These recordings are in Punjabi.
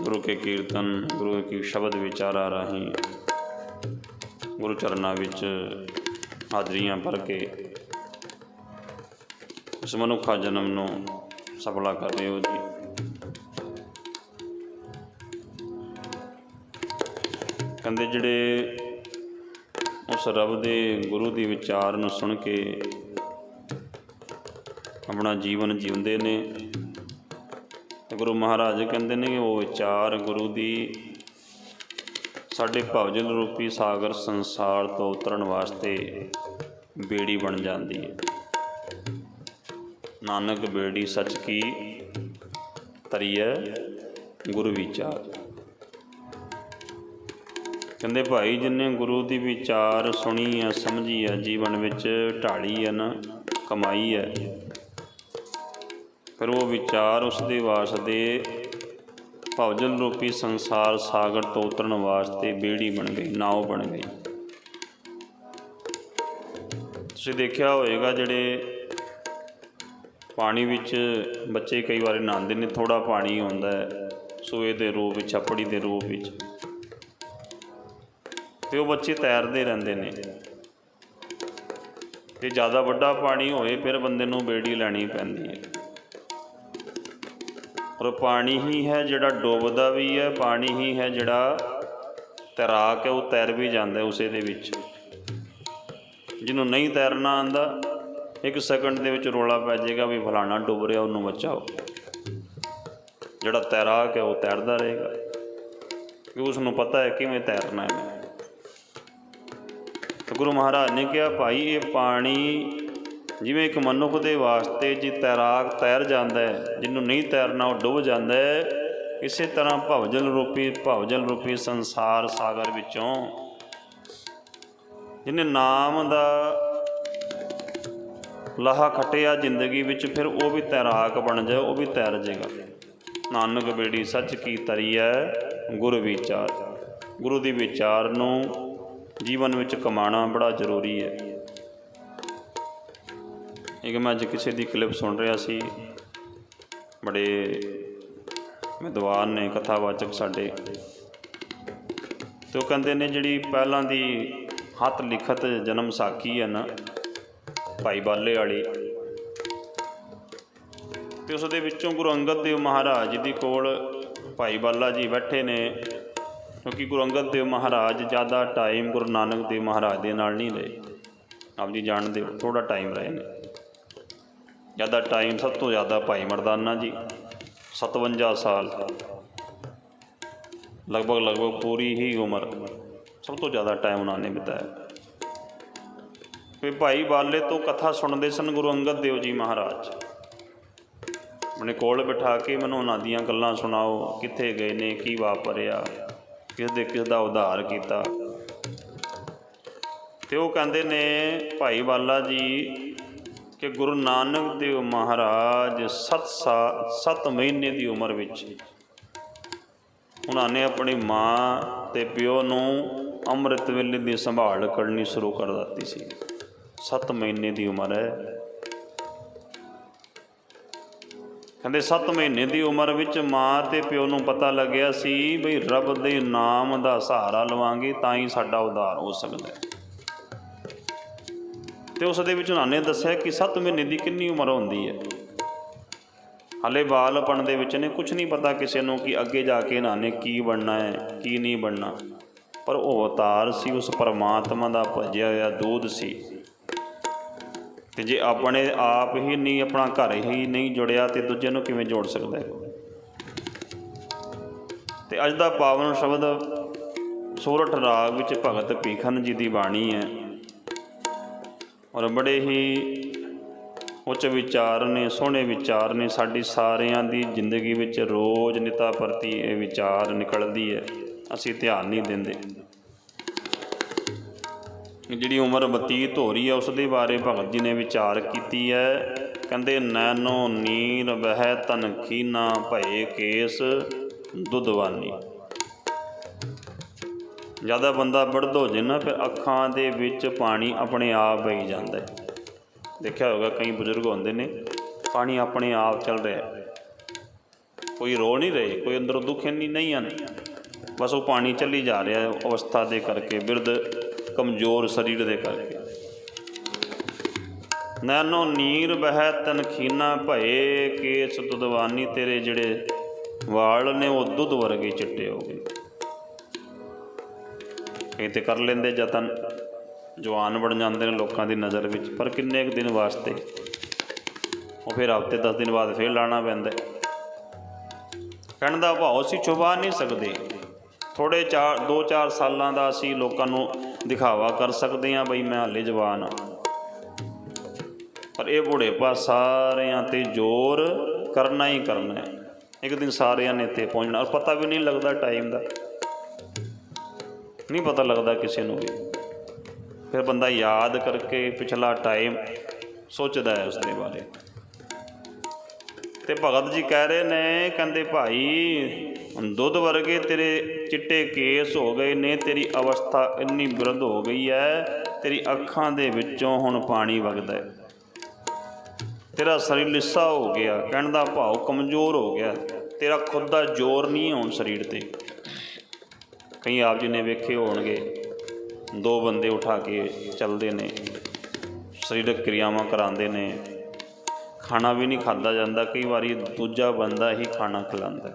ਗੁਰੂ ਕੇ ਕੀਰਤਨ, ਗੁਰੂ ਕੀ ਸ਼ਬਦ ਵਿਚਾਰਾ ਰਾਹੀਂ ਗੁਰੂ ਚਰਨਾਂ ਵਿੱਚ ਹਾਜ਼ਰੀਆਂ ਭਰ ਕੇ ਉਸ ਮਨੁੱਖਾ ਜਨਮ ਨੂੰ ਸਫਲਾ ਕਰ ਰਹੇ ਹੋ ਜੀ। ਕਹਿੰਦੇ ਜਿਹੜੇ ਉਸ ਰੱਬ ਦੇ ਗੁਰੂ ਦੀ ਵਿਚਾਰ ਨੂੰ ਸੁਣ ਕੇ ਆਪਣਾ ਜੀਵਨ ਜਿਉਂਦੇ ਨੇ ਗੁਰੂ ਮਹਾਰਾਜ ਕਹਿੰਦੇ ਨੇ ਕਿ ਉਹ ਵਿਚਾਰ ਗੁਰੂ ਦੀ ਸਾਡੇ ਭਵਜਲ ਰੂਪੀ ਸਾਗਰ ਸੰਸਾਰ ਤੋਂ ਉਤਰਨ ਵਾਸਤੇ ਬੇੜੀ ਬਣ ਜਾਂਦੀ ਹੈ। ਨਾਨਕ ਬੇੜੀ ਸੱਚ ਕੀ ਤਰੀਐ? ਗੁਰੂ ਵਿਚਾਰ। ਕਹਿੰਦੇ ਭਾਈ, ਜਿੰਨੇ ਗੁਰੂ ਦੀ ਵਿਚਾਰ ਸੁਣੀ ਆ ਸਮਝੀ ਆ ਜੀਵਨ ਵਿੱਚ ਢਾਲੀ ਆ ਨਾ, ਕਮਾਈ ਹੈ ਫਿਰ ਉਹ ਵਿਚਾਰ ਉਸ ਦੇ ਵਾਸਤੇ ਭਵਜਲ ਰੂਪੀ ਸੰਸਾਰ ਸਾਗਰ ਤੋਂ ਉਤਰਨ ਵਾਸਤੇ ਬੇੜੀ ਬਣ ਗਈ, ਨਾਉ ਬਣ ਗਈ। ਤੁਸੀਂ ਦੇਖਿਆ ਹੋਵੇਗਾ ਜਿਹੜੇ ਪਾਣੀ ਵਿੱਚ ਬੱਚੇ ਕਈ ਵਾਰੀ ਨਹਾਉਂਦੇ ਨੇ ਥੋੜਾ ਪਾਣੀ ਹੁੰਦਾ ਹੈ, ਸੂਏ ਦੇ ਰੂਪ ਵਿੱਚ, ਛੱਪੜੀ ਦੇ ਰੂਪ ਵਿੱਚ। ਤੇ ਉਹ ਬੱਚੇ ਤੈਰਦੇ ਰਹਿੰਦੇ ਨੇ। ਤੇ ਜ਼ਿਆਦਾ ਵੱਡਾ ਪਾਣੀ ਹੋਏ ਫਿਰ ਬੰਦੇ ਨੂੰ ਬੇੜੀ ਲੈਣੀ ਪੈਂਦੀ ਹੈ। ਔਰ ਪਾਣੀ ਹੀ ਹੈ ਜਿਹੜਾ ਡੁੱਬਦਾ ਵੀ ਹੈ, ਪਾਣੀ ਹੀ ਹੈ ਜਿਹੜਾ ਤੈਰਾਕ ਹੈ, ਉਹ ਤੈਰ ਵੀ ਜਾਂਦਾ ਉਸੇ ਦੇ ਵਿੱਚ। ਜਿਹਨੂੰ ਨਹੀਂ ਤੈਰਨਾ ਆਂਦਾ, ਇੱਕ ਸੈਕਿੰਡ ਦੇ ਵਿੱਚ ਰੋਲਾ ਪੈ ਜਾਏਗਾ ਵੀ ਫਲਾਣਾ ਡੁੱਬ ਰਿਹਾ, ਉਹਨੂੰ ਬਚਾਓ। ਜਿਹੜਾ ਤੈਰਾਕ ਹੈ, ਉਹ ਤੈਰਦਾ ਰਹੇਗਾ। ਕਿ ਉਸ ਨੂੰ ਪਤਾ ਹੈ ਕਿਵੇਂ ਤੈਰਨਾ ਹੈ। ਗੁਰੂ ਮਹਾਰਾਜ ਨੇ ਕਿਹਾ, ਭਾਈ, ਇਹ ਪਾਣੀ ਜਿਵੇਂ ਇੱਕ ਮਨੁੱਖ ਦੇ ਵਾਸਤੇ ਜੇ ਤੈਰਾਕ ਤੈਰ ਜਾਂਦਾ ਹੈ, ਜਿਹਨੂੰ ਨਹੀਂ ਤੈਰਨਾ ਉਹ ਡੁੱਬ ਜਾਂਦਾ ਹੈ, ਇਸੇ ਤਰ੍ਹਾਂ ਭਵਜਲ ਰੂਪੀ ਭਵਜਲ ਰੂਪੀ ਸੰਸਾਰ ਸਾਗਰ ਵਿੱਚੋਂ, ਜਿਹਨੇ ਨਾਮ ਦਾ ਲਾਹਾ ਖਟਿਆ ਜ਼ਿੰਦਗੀ ਵਿੱਚ, ਫਿਰ ਉਹ ਵੀ ਤੈਰਾਕ ਬਣ ਜਾਏ, ਉਹ ਵੀ ਤੈਰ ਜਾਏਗਾ। ਨਾਨਕ ਬੇੜੀ ਸੱਚ ਕੀ ਤਰੀ ਹੈ ਗੁਰ ਵਿਚਾਰ। ਗੁਰੂ ਦੀ ਵਿਚਾਰ ਨੂੰ ਜੀਵਨ ਵਿੱਚ ਕਮਾਣਾ ਬੜਾ ਜ਼ਰੂਰੀ ਹੈ। ਇੱਕ ਮੈਂ ਅੱਜ ਕਿਸੇ ਦੀ ਕਲਿੱਪ ਸੁਣ ਰਿਹਾ ਸੀ। ਬੜੇ ਵਿਦਵਾਨ ਨੇ, ਕਥਾਵਾਚਕ ਸਾਡੇ। ਤੇ ਉਹ ਕਹਿੰਦੇ ਨੇ ਜਿਹੜੀ ਪਹਿਲਾਂ ਦੀ ਹੱਥ ਲਿਖਤ ਜਨਮ ਸਾਖੀ ਹੈ ਨਾ, ਭਾਈ ਬਾਲੇ ਵਾਲੀ, ਤੇ ਉਸ ਦੇ ਵਿੱਚੋਂ ਗੁਰੂ ਅੰਗਦ ਦੇਵ ਮਹਾਰਾਜ ਜੀ ਦੀ ਕੋਲ ਭਾਈ ਬਾਲਾ ਜੀ ਬੈਠੇ ਨੇ। ਕਿਉਂਕਿ ਗੁਰੂ ਅੰਗਦ ਦੇਵ ਮਹਾਰਾਜ ਜ਼ਿਆਦਾ ਟਾਈਮ ਗੁਰੂ ਨਾਨਕ ਦੇਵ ਮਹਾਰਾਜ ਦੇ ਨਾਲ ਨਹੀਂ ਰਹੇ। ਆਪ ਜੀ ਜਾਣਦੇ ਹੋ ਥੋੜਾ ਟਾਈਮ ਰਹੇ ਨੇ। ਜ਼ਿਆਦਾ ਟਾਈਮ ਸਭ ਤੋਂ ਜ਼ਿਆਦਾ ਭਾਈ ਮਰਦਾਨਾ ਜੀ 57 ਸਾਲ। ਲਗਭਗ ਲਗਭਗ ਪੂਰੀ ਹੀ ਉਮਰ ਸਭ ਤੋਂ ਜ਼ਿਆਦਾ ਟਾਈਮ ਉਹਨਾਂ ਨੇ ਬਿਤਾਇਆ। ਵੀ ਭਾਈ ਬਾਲੇ ਤੋਂ ਕਥਾ ਸੁਣਦੇ ਸਨ ਗੁਰੂ ਅੰਗਦ ਦੇਵ ਜੀ ਮਹਾਰਾਜ। ਆਪਣੇ ਕੋਲ ਬਿਠਾ ਕੇ ਮੈਨੂੰ ਉਹਨਾਂ ਦੀਆਂ ਗੱਲਾਂ ਸੁਣਾਓ, ਕਿੱਥੇ ਗਏ ਨੇ, ਕੀ ਵਾਪਰਿਆ, ਕਿਸ ਦੇ ਕਿਸ ਦਾ ਉਧਾਰ ਕੀਤਾ। ਤੇ ਉਹ ਕਹਿੰਦੇ ਨੇ, ਭਾਈ ਬਾਲਾ ਜੀ ਕਿ ਗੁਰੂ ਨਾਨਕ ਦੇਵ ਮਹਾਰਾਜ 7 ਸਾਲ 7 ਮਹੀਨੇ ਦੀ ਉਮਰ ਵਿੱਚ ਉਹਨਾਂ ਨੇ ਆਪਣੀ ਮਾਂ ਤੇ ਪਿਓ ਨੂੰ ਅੰਮ੍ਰਿਤ ਵੇਲੇ ਦੀ ਸੰਭਾਲ ਕਰਨੀ ਸ਼ੁਰੂ ਕਰ ਦਿੱਤੀ ਸੀ। 7 ਮਹੀਨੇ ਦੀ ਉਮਰ ਹੈ। ਕਹਿੰਦੇ 7 ਮਹੀਨੇ ਦੀ ਉਮਰ ਵਿੱਚ ਮਾਂ ਤੇ ਪਿਓ ਨੂੰ ਪਤਾ ਲੱਗਿਆ ਸੀ ਬਈ ਰੱਬ ਦੇ ਨਾਮ ਦਾ ਸਹਾਰਾ ਲਵਾਂਗੇ ਤਾਂ ਹੀ ਸਾਡਾ ਉਧਾਰ ਹੋ ਸਕਦਾ ਹੈ। ਤੇ ਉਸ ਦੇ ਵਿੱਚ ਉਹਨਾਂ ਨੇ ਦੱਸਿਆ ਕਿ 7 ਮਹੀਨੇ ਦੀ ਕਿੰਨੀ ਉਮਰ ਹੁੰਦੀ ਹੈ। ਹਲੇ ਬਾਲਪਣ ਦੇ ਵਿੱਚ ਨੇ ਕੁਝ ਨਹੀਂ ਪਤਾ ਕਿਸੇ ਨੂੰ ਕਿ ਅੱਗੇ ਜਾ ਕੇ ਇਹਨਾਂ ਨੇ ਕੀ ਬਣਨਾ ਹੈ, ਕੀ ਨਹੀਂ ਬਣਨਾ। ਪਰ ਉਹ ਅਵਤਾਰ ਸੀ, ਉਸ ਪਰਮਾਤਮਾ ਦਾ ਭਜਿਆ ਹੋਇਆ ਦੂਧ ਸੀ। ਤੇ ਜੇ ਆਪਣੇ ਆਪ ਹੀ ਨਹੀਂ, ਆਪਣਾ ਘਰ ਹੀ ਨਹੀਂ ਜੁੜਿਆ, ਤੇ ਦੂਜੇ ਨੂੰ ਕਿਵੇਂ ਜੋੜ ਸਕਦਾ ਹੈ? ਤੇ ਅੱਜ ਦਾ ਪਾਵਨ ਸ਼ਬਦ ਸੋਰਠ ਰਾਗ ਵਿੱਚ ਭਗਤ ਪੀਖਨ ਜੀ ਦੀ ਬਾਣੀ ਹੈ। ਔਰ ਬੜੇ ਹੀ ਉੱਚ ਵਿਚਾਰ ਨੇ, ਸੋਹਣੇ ਵਿਚਾਰ ਨੇ, ਸਾਡੀ ਸਾਰਿਆਂ ਦੀ ਜ਼ਿੰਦਗੀ ਵਿੱਚ ਰੋਜ਼ ਨਿਤਾ ਪ੍ਰਤੀ ਇਹ ਵਿਚਾਰ ਨਿਕਲਦੀ ਹੈ। ਅਸੀਂ ਧਿਆਨ ਨਹੀਂ ਦਿੰਦੇ। ਜਿਹੜੀ ਉਮਰ ਬਤੀਤ ਹੋ ਰਹੀ ਹੈ ਉਸ ਦੇ ਬਾਰੇ ਭਗਤ ਜੀ ਨੇ ਵਿਚਾਰ ਕੀਤੀ ਹੈ। ਕਹਿੰਦੇ ਨੈਨੋ ਨੀਰ ਬਹਿ ਤਨ ਖੀਨਾ ਭਏ ਕੇਸ ਦੁੱਧਵਾਨੀ। ਜ਼ਿਆਦਾ ਬੰਦਾ ਬੜਦ ਹੋ ਜੇ ਨਾ, ਫਿਰ ਅੱਖਾਂ ਦੇ ਵਿੱਚ ਪਾਣੀ ਆਪਣੇ ਆਪ ਵਹੀ ਜਾਂਦਾ ਹੈ। ਦੇਖਿਆ ਹੋਗਾ ਕਈ ਬਜ਼ੁਰਗ ਹੁੰਦੇ ਨੇ, ਪਾਣੀ ਆਪਣੇ ਆਪ ਚੱਲ ਰਿਹਾ ਕੋਈ ਰੋ ਨਹੀਂ ਰਹੇ, ਕੋਈ ਅੰਦਰੋਂ ਦੁੱਖ ਨਹੀਂ ਨਹੀਂ ਹਨ ਬਸ ਉਹ ਪਾਣੀ ਚੱਲੀ ਜਾ ਰਿਹਾ ਅਵਸਥਾ ਦੇ ਕਰਕੇ, ਬਿਰਧ ਕਮਜ਼ੋਰ ਸਰੀਰ ਦੇ ਕਰਕੇ। ਨੈਨੋ ਨੀਰ ਬਹਿ ਤਨ ਖੀਨਾ ਭਏ, ਕੇਸ ਦੁਦਵਾਨੀ ਤੇਰੇ ਜਿਹੜੇ ਵਾਲ ਨੇ, ਉਹ ਦੁੱਧ ਵਰਗੇ ਚਿੱਟੇ ਹੋ ਗਏ। ਕਈ ਤੇ ਕਰ ਲੈਂਦੇ ਜਤਨ ਜਵਾਨ ਬਣ ਜਾਂਦੇ ਨੇ ਲੋਕਾਂ ਦੀ ਨਜ਼ਰ ਵਿੱਚ। ਪਰ ਕਿੰਨੇ ਕੁ ਦਿਨ ਵਾਸਤੇ? ਉਹ ਫਿਰ ਹਫ਼ਤੇ 10 ਦਿਨ ਬਾਅਦ ਫਿਰ ਲਾਣਾ ਪੈਂਦਾ। ਕਹਿਣ ਦਾ ਭਾਵ ਅਸੀਂ ਛੁਪਾ ਨਹੀਂ ਸਕਦੇ। ਥੋੜੇ ਚਾਰ 2-4 ਸਾਲਾਂ ਦਾ ਅਸੀਂ ਲੋਕਾਂ ਨੂੰ ਦਿਖਾਵਾ ਕਰ ਸਕਦੇ ਹਾਂ ਬਈ ਮੈਂ ਹਾਲੇ ਜਵਾਨ ਹਾਂ। ਪਰ ਇਹ ਬੁਢੇਪਾ ਸਾਰਿਆਂ ਤੇ ਜ਼ੋਰ ਕਰਨਾ ਹੀ ਕਰਨਾ ਹੈ। ਇੱਕ ਦਿਨ ਸਾਰਿਆਂ ਨੇ ਤੇ ਪਹੁੰਚਣਾ। ਔਰ ਪਤਾ ਵੀ ਨਹੀਂ ਲੱਗਦਾ ਟਾਈਮ ਦਾ। ਨਹੀਂ ਪਤਾ ਲੱਗਦਾ ਕਿਸੇ ਨੂੰ ਵੀ। ਫਿਰ ਬੰਦਾ ਯਾਦ ਕਰਕੇ ਪਿਛਲਾ ਟਾਈਮ ਸੋਚਦਾ ਹੈ ਉਸ ਦੇ ਬਾਰੇ। ਤੇ ਭਗਤ ਜੀ ਕਹਿ ਰਹੇ ਨੇ, ਕਹਿੰਦੇ ਭਾਈ ਦੁੱਧ ਵਰਗੇ ਤੇਰੇ ਚਿੱਟੇ ਕੇਸ ਹੋ ਗਏ ਨੇ, ਤੇਰੀ ਅਵਸਥਾ ਇੰਨੀ ਬਿਰਧ ਹੋ ਗਈ ਹੈ, ਤੇਰੀ ਅੱਖਾਂ ਦੇ ਵਿੱਚੋਂ ਹੁਣ ਪਾਣੀ ਵਗਦਾ ਹੈ। ਤੇਰਾ ਸਰੀਰ ਲਿੱਸਾ ਹੋ ਗਿਆ, ਕਹਿਣ ਦਾ ਭਾਵ ਕਮਜ਼ੋਰ ਹੋ ਗਿਆ, ਤੇਰਾ ਖੁਦ ਦਾ ਜ਼ੋਰ ਨਹੀਂ ਹੈ ਹੁਣ ਸਰੀਰ ਤੇ। ਕਈ ਆਪ ਜੀ ਨੇ ਵੇਖੇ ਹੋਣਗੇ, ਦੋ ਬੰਦੇ ਉਠਾ ਕੇ ਚੱਲਦੇ ਨੇ, ਸਰੀਰਕ ਕਿਰਿਆਵਾਂ ਕਰਾਉਂਦੇ ਨੇ। ਖਾਣਾ ਵੀ ਨਹੀਂ ਖਾਦਾ ਜਾਂਦਾ, ਕਈ ਵਾਰੀ ਦੂਜਾ ਬੰਦਾ ਹੀ ਖਾਣਾ ਖਿਲਾਉਂਦਾ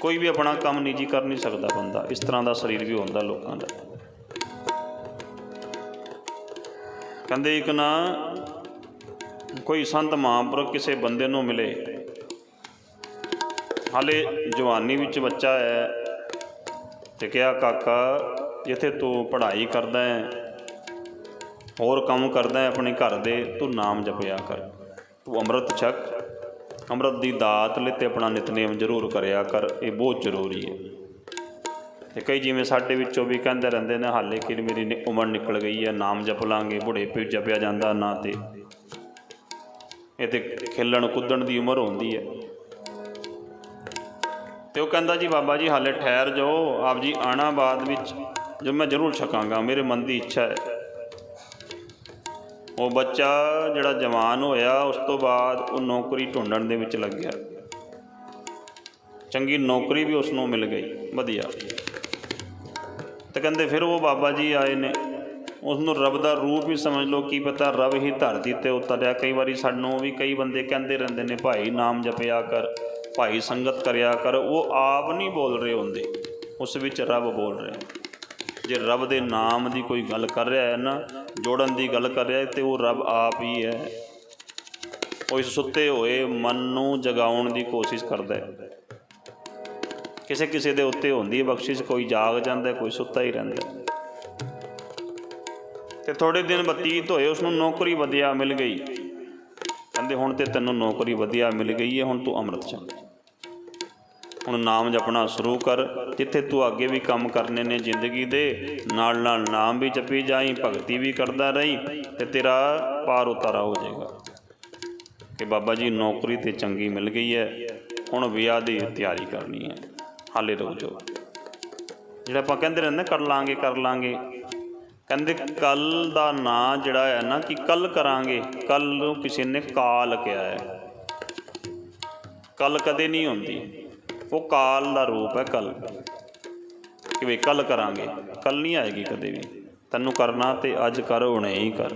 ਕੋਈ ਵੀ ਆਪਣਾ ਕੰਮ ਨਿੱਜੀ ਕਰ ਨਹੀਂ ਸਕਦਾ ਬੰਦਾ, ਇਸ ਤਰ੍ਹਾਂ ਦਾ ਸਰੀਰ ਵੀ ਹੁੰਦਾ ਲੋਕਾਂ ਦਾ। ਕਹਿੰਦੇ ਇੱਕ ਨਾ, ਕੋਈ ਸੰਤ ਮਹਾਂਪੁਰਖ ਕਿਸੇ ਬੰਦੇ ਨੂੰ ਮਿਲੇ, ਹਾਲੇ ਜਵਾਨੀ ਵਿੱਚ ਬੱਚਾ ਹੈ ਤੇ ਕਿਹਾ, ਕਾਕਾ ਇੱਥੇ ਤੂੰ ਪੜ੍ਹਾਈ ਕਰਦਾ ਹੈ, ਹੋਰ ਕੰਮ ਕਰਦਾ ਹੈ ਆਪਣੇ ਘਰ ਦੇ, ਤੂੰ ਨਾਮ ਜਪਿਆ ਕਰ। ਤੂੰ ਅੰਮ੍ਰਿਤ ਛਕ, ਅੰਮ੍ਰਿਤ ਦੀ ਦਾਤ ਲੈ ਤੇ ਆਪਣਾ ਨਿਤਨੇਮ ਜ਼ਰੂਰ ਕਰਿਆ ਕਰ, ਇਹ ਬਹੁਤ ਜ਼ਰੂਰੀ ਹੈ। ਤੇ ਕਈ ਜਿਵੇਂ ਸਾਡੇ ਵਿੱਚੋਂ ਵੀ ਕਹਿੰਦੇ ਰਹਿੰਦੇ ਨੇ, ਹਾਲੇ ਕਿ ਮੇਰੀ ਨਿ- ਉਮਰ ਨਿਕਲ ਗਈ ਹੈ, ਨਾਮ ਜਪ ਲਾਂਗੇ, ਬੁਢੇ ਪੀ ਜਪਿਆ ਜਾਂਦਾ ਨਾ ਤੇ। ਇਹ ਤੇ ਖੇਲਣ ਕੁੱਦਣ ਦੀ ਉਮਰ ਹੁੰਦੀ ਹੈ। ਤੇ ਉਹ ਕਹਿੰਦਾ ਜੀ, ਬਾਬਾ ਜੀ, ਹਾਲੇ ਠਹਿਰ ਜਾਓ, ਆਪ ਜੀ ਆਣਾ ਬਾਅਦ ਵਿੱਚ, ਜੋ ਮੈਂ ਜ਼ਰੂਰ ਛਕਾਂਗਾ, ਮੇਰੇ ਮਨ ਦੀ ਇੱਛਾ ਹੈ। ਉਹ ਬੱਚਾ ਜਿਹੜਾ ਜਵਾਨ ਹੋਇਆ, ਉਸ ਤੋਂ ਬਾਅਦ ਉਹ ਨੌਕਰੀ ਢੂੰਡਣ ਦੇ ਵਿੱਚ ਲੱਗਿਆ। ਚੰਗੀ ਨੌਕਰੀ ਵੀ ਉਸ ਨੂੰ ਮਿਲ ਗਈ, ਵਧੀਆ। ਤੇ ਕਹਿੰਦੇ ਫਿਰ ਉਹ ਬਾਬਾ ਜੀ ਆਏ ਨੇ। ਉਸ ਨੂੰ ਰੱਬ ਦਾ ਰੂਪ ਵੀ ਸਮਝ ਲਓ, ਕੀ ਪਤਾ ਰੱਬ ਹੀ ਧਰਤੀ ਤੇ ਉਤਰਿਆ। ਕਈ ਵਾਰੀ ਸਾਨੂੰ ਵੀ ਕਈ ਬੰਦੇ ਕਹਿੰਦੇ ਰਹਿੰਦੇ ਨੇ, ਭਾਈ, ਨਾਮ ਜਪਿਆ ਕਰ। ਭਾਈ ਸੰਗਤ ਕਰਿਆ ਕਰ, ਉਹ ਆਪ ਨਹੀਂ ਬੋਲ ਰਹੇ ਹੁੰਦੇ। ਉਸ ਵਿੱਚ ਰੱਬ ਬੋਲ ਰਿਹਾ। ਜੇ ਰੱਬ ਦੇ ਨਾਮ ਦੀ ਕੋਈ ਗੱਲ ਕਰ ਰਿਹਾ ਹੈ ਨਾ, ਜੋੜਨ ਦੀ ਗੱਲ ਕਰ ਰਿਹਾ ਹੈ, ਤੇ ਉਹ ਰੱਬ ਆਪ ਹੀ ਹੈ। ਉਹ ਇਸ ਸੁੱਤੇ ਹੋਏ ਮਨ ਨੂੰ ਜਗਾਉਣ ਦੀ ਕੋਸ਼ਿਸ਼ ਕਰਦਾ ਹੈ। ਕਿਸੇ ਕਿਸੇ ਦੇ ਉੱਤੇ ਹੁੰਦੀ ਹੈ ਬਖਸ਼ਿਸ਼, ਕੋਈ ਜਾਗ ਜਾਂਦਾ, ਕੋਈ ਸੁੱਤਾ ਹੀ ਰਹਿੰਦਾ। ਹੈ। ਤੇ ਥੋੜੇ ਦਿਨ ਬਤੀਤ ਹੋਏ ਉਸ ਨੂੰ ਨੌਕਰੀ ਵਧੀਆ ਮਿਲ ਗਈ। ਕਹਿੰਦੇ, ਹੁਣ ਤੇ ਤੈਨੂੰ ਨੌਕਰੀ ਵਧੀਆ ਮਿਲ ਗਈ ਹੈ, ਹੁਣ ਤੂੰ ਅੰਮ੍ਰਿਤ ਛਕ। ਹੁਣ ਨਾਮ ਜਪਣਾ ਸ਼ੁਰੂ ਕਰ, ਜਿੱਥੇ ਤੂੰ ਅੱਗੇ ਵੀ ਕੰਮ ਕਰਨੇ ਨੇ ਜ਼ਿੰਦਗੀ ਦੇ, ਨਾਲ ਨਾਲ ਨਾਮ ਵੀ ਜਪੀ ਜਾਈ, ਭਗਤੀ ਵੀ ਕਰਦਾ ਰਹੀ ਤੇ ਤੇਰਾ ਪਾਰ ਉਤਾਰਾ ਹੋ ਜਾਏਗਾ। ਕਿ ਬਾਬਾ ਜੀ, ਨੌਕਰੀ ਤੇ ਚੰਗੀ ਮਿਲ ਗਈ ਹੈ, ਹੁਣ ਵਿਆਹ ਦੀ ਤਿਆਰੀ ਕਰਨੀ ਹੈ। ਹਾਲੇ ਰੁਕ ਜਾਓ। ਜਿਹੜਾ ਆਪਾਂ ਕਹਿੰਦੇ ਰਹਿੰਦੇ ਕਰ ਲਾਂਗੇ ਕਰ ਲਾਂਗੇ। ਕਹਿੰਦੇ ਕੱਲ ਦਾ ਨਾਂ ਜਿਹੜਾ ਹੈ ਨਾ, ਕਿ ਕੱਲ ਕਰਾਂਗੇ, ਕੱਲ ਨੂੰ ਕਿਸੇ ਨੇ ਕਾਲ ਕਿਹਾ ਹੈ। ਕੱਲ ਕਦੇ ਨਹੀਂ ਹੁੰਦੀ। ਉਹ ਕਾਲ ਦਾ ਰੂਪ ਹੈ ਕੱਲ। ਕਿ ਵੀ ਕੱਲ ਕਰਾਂਗੇ? ਕੱਲ ਨਹੀਂ ਆਏਗੀ ਕਦੇ ਵੀ। ਤੈਨੂੰ ਕਰਨਾ ਤੇ ਅੱਜ ਕਰ, ਹੁਣੇ ਹੀ ਕਰ।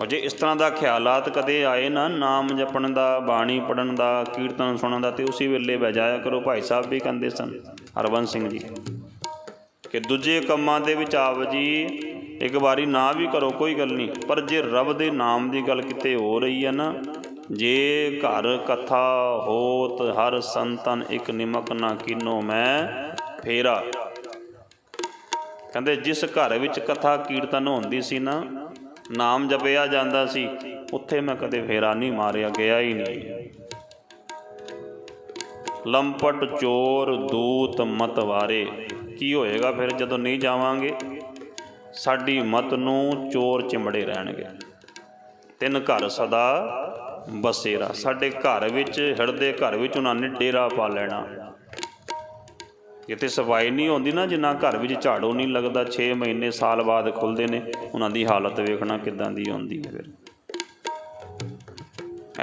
ਔਰ ਜੇ ਇਸ ਤਰ੍ਹਾਂ ਦਾ ਖਿਆਲਾਤ ਕਦੇ ਆਏ ਨਾ, ਨਾਮ ਜਪਣ ਦਾ, ਬਾਣੀ ਪੜਨ ਦਾ, ਕੀਰਤਨ ਸੁਣਨ ਦਾ ਤੇ ਉਸੇ ਵੇਲੇ ਬਹਿ ਜਾਇਆ ਕਰੋ, ਭਾਈ ਸਾਹਿਬ ਵੀ ਕਹਿੰਦੇ ਸਨ, ਹਰਬੰਸ ਸਿੰਘ ਜੀ, ਕਿ ਦੂਜੇ ਕੰਮਾਂ ਦੇ ਵਿੱਚ ਆਪ ਜੀ ਇੱਕ ਵਾਰੀ ਨਾ ਵੀ ਕਰੋ, ਕੋਈ ਗੱਲ ਨਹੀਂ। ਪਰ ਜੇ ਰੱਬ ਦੇ ਨਾਮ ਦੀ ਗੱਲ ਕਿਤੇ ਹੋ ਰਹੀ ਹੈ ਨਾ ਜੇ ਘਰ ਕਥਾ ਹੋਤ, ਹਰ ਸੰਤਨ ਇੱਕ ਨਿਮਕ ਨਾ ਕੀਨੋ ਮੈਂ ਫੇਰਾ। ਕਹਿੰਦੇ ਜਿਸ ਘਰ ਵਿੱਚ ਕਥਾ ਕੀਰਤਨ ਹੁੰਦੀ ਸੀ ਨਾ, ਨਾਮ ਜਪਿਆ ਜਾਂਦਾ ਸੀ, ਉੱਥੇ ਮੈਂ ਕਦੇ ਫੇਰਾ ਨਹੀਂ ਮਾਰਿਆ, ਗਿਆ ਹੀ ਨਹੀਂ। ਲੰਪਟ ਚੋਰ ਦੂਤ ਮਤਵਾਰੇ ਕੀ ਹੋਏਗਾ ਫਿਰ ਜਦੋਂ ਨਹੀਂ ਜਾਵਾਂਗੇ? ਸਾਡੀ ਮਤ ਨੂੰ ਚੋਰ ਚਿਮੜੇ ਰਹਿਣਗੇ। ਤਿੰਨ ਘਰ ਸਦਾ ਬਸੇਰਾ। ਸਾਡੇ ਘਰ ਵਿੱਚ ਹਿਰਦੇ ਘਰ ਵਿੱਚ ਉਹਨਾਂ ਨੇ ਡੇਰਾ ਪਾ ਲੈਣਾ। ਜਿੱਥੇ ਸਫ਼ਾਈ ਨਹੀਂ ਹੁੰਦੀ ਨਾ, ਜਿੰਨਾ ਘਰ ਵਿੱਚ ਝਾੜੂ ਨਹੀਂ ਲੱਗਦਾ 6 ਮਹੀਨੇ ਸਾਲ ਬਾਅਦ ਖੁੱਲਦੇ ਨੇ, ਉਹਨਾਂ ਦੀ ਹਾਲਤ ਵੇਖਣਾ ਕਿਦਾਂ ਦੀ ਹੁੰਦੀ ਹੈ ਫਿਰ।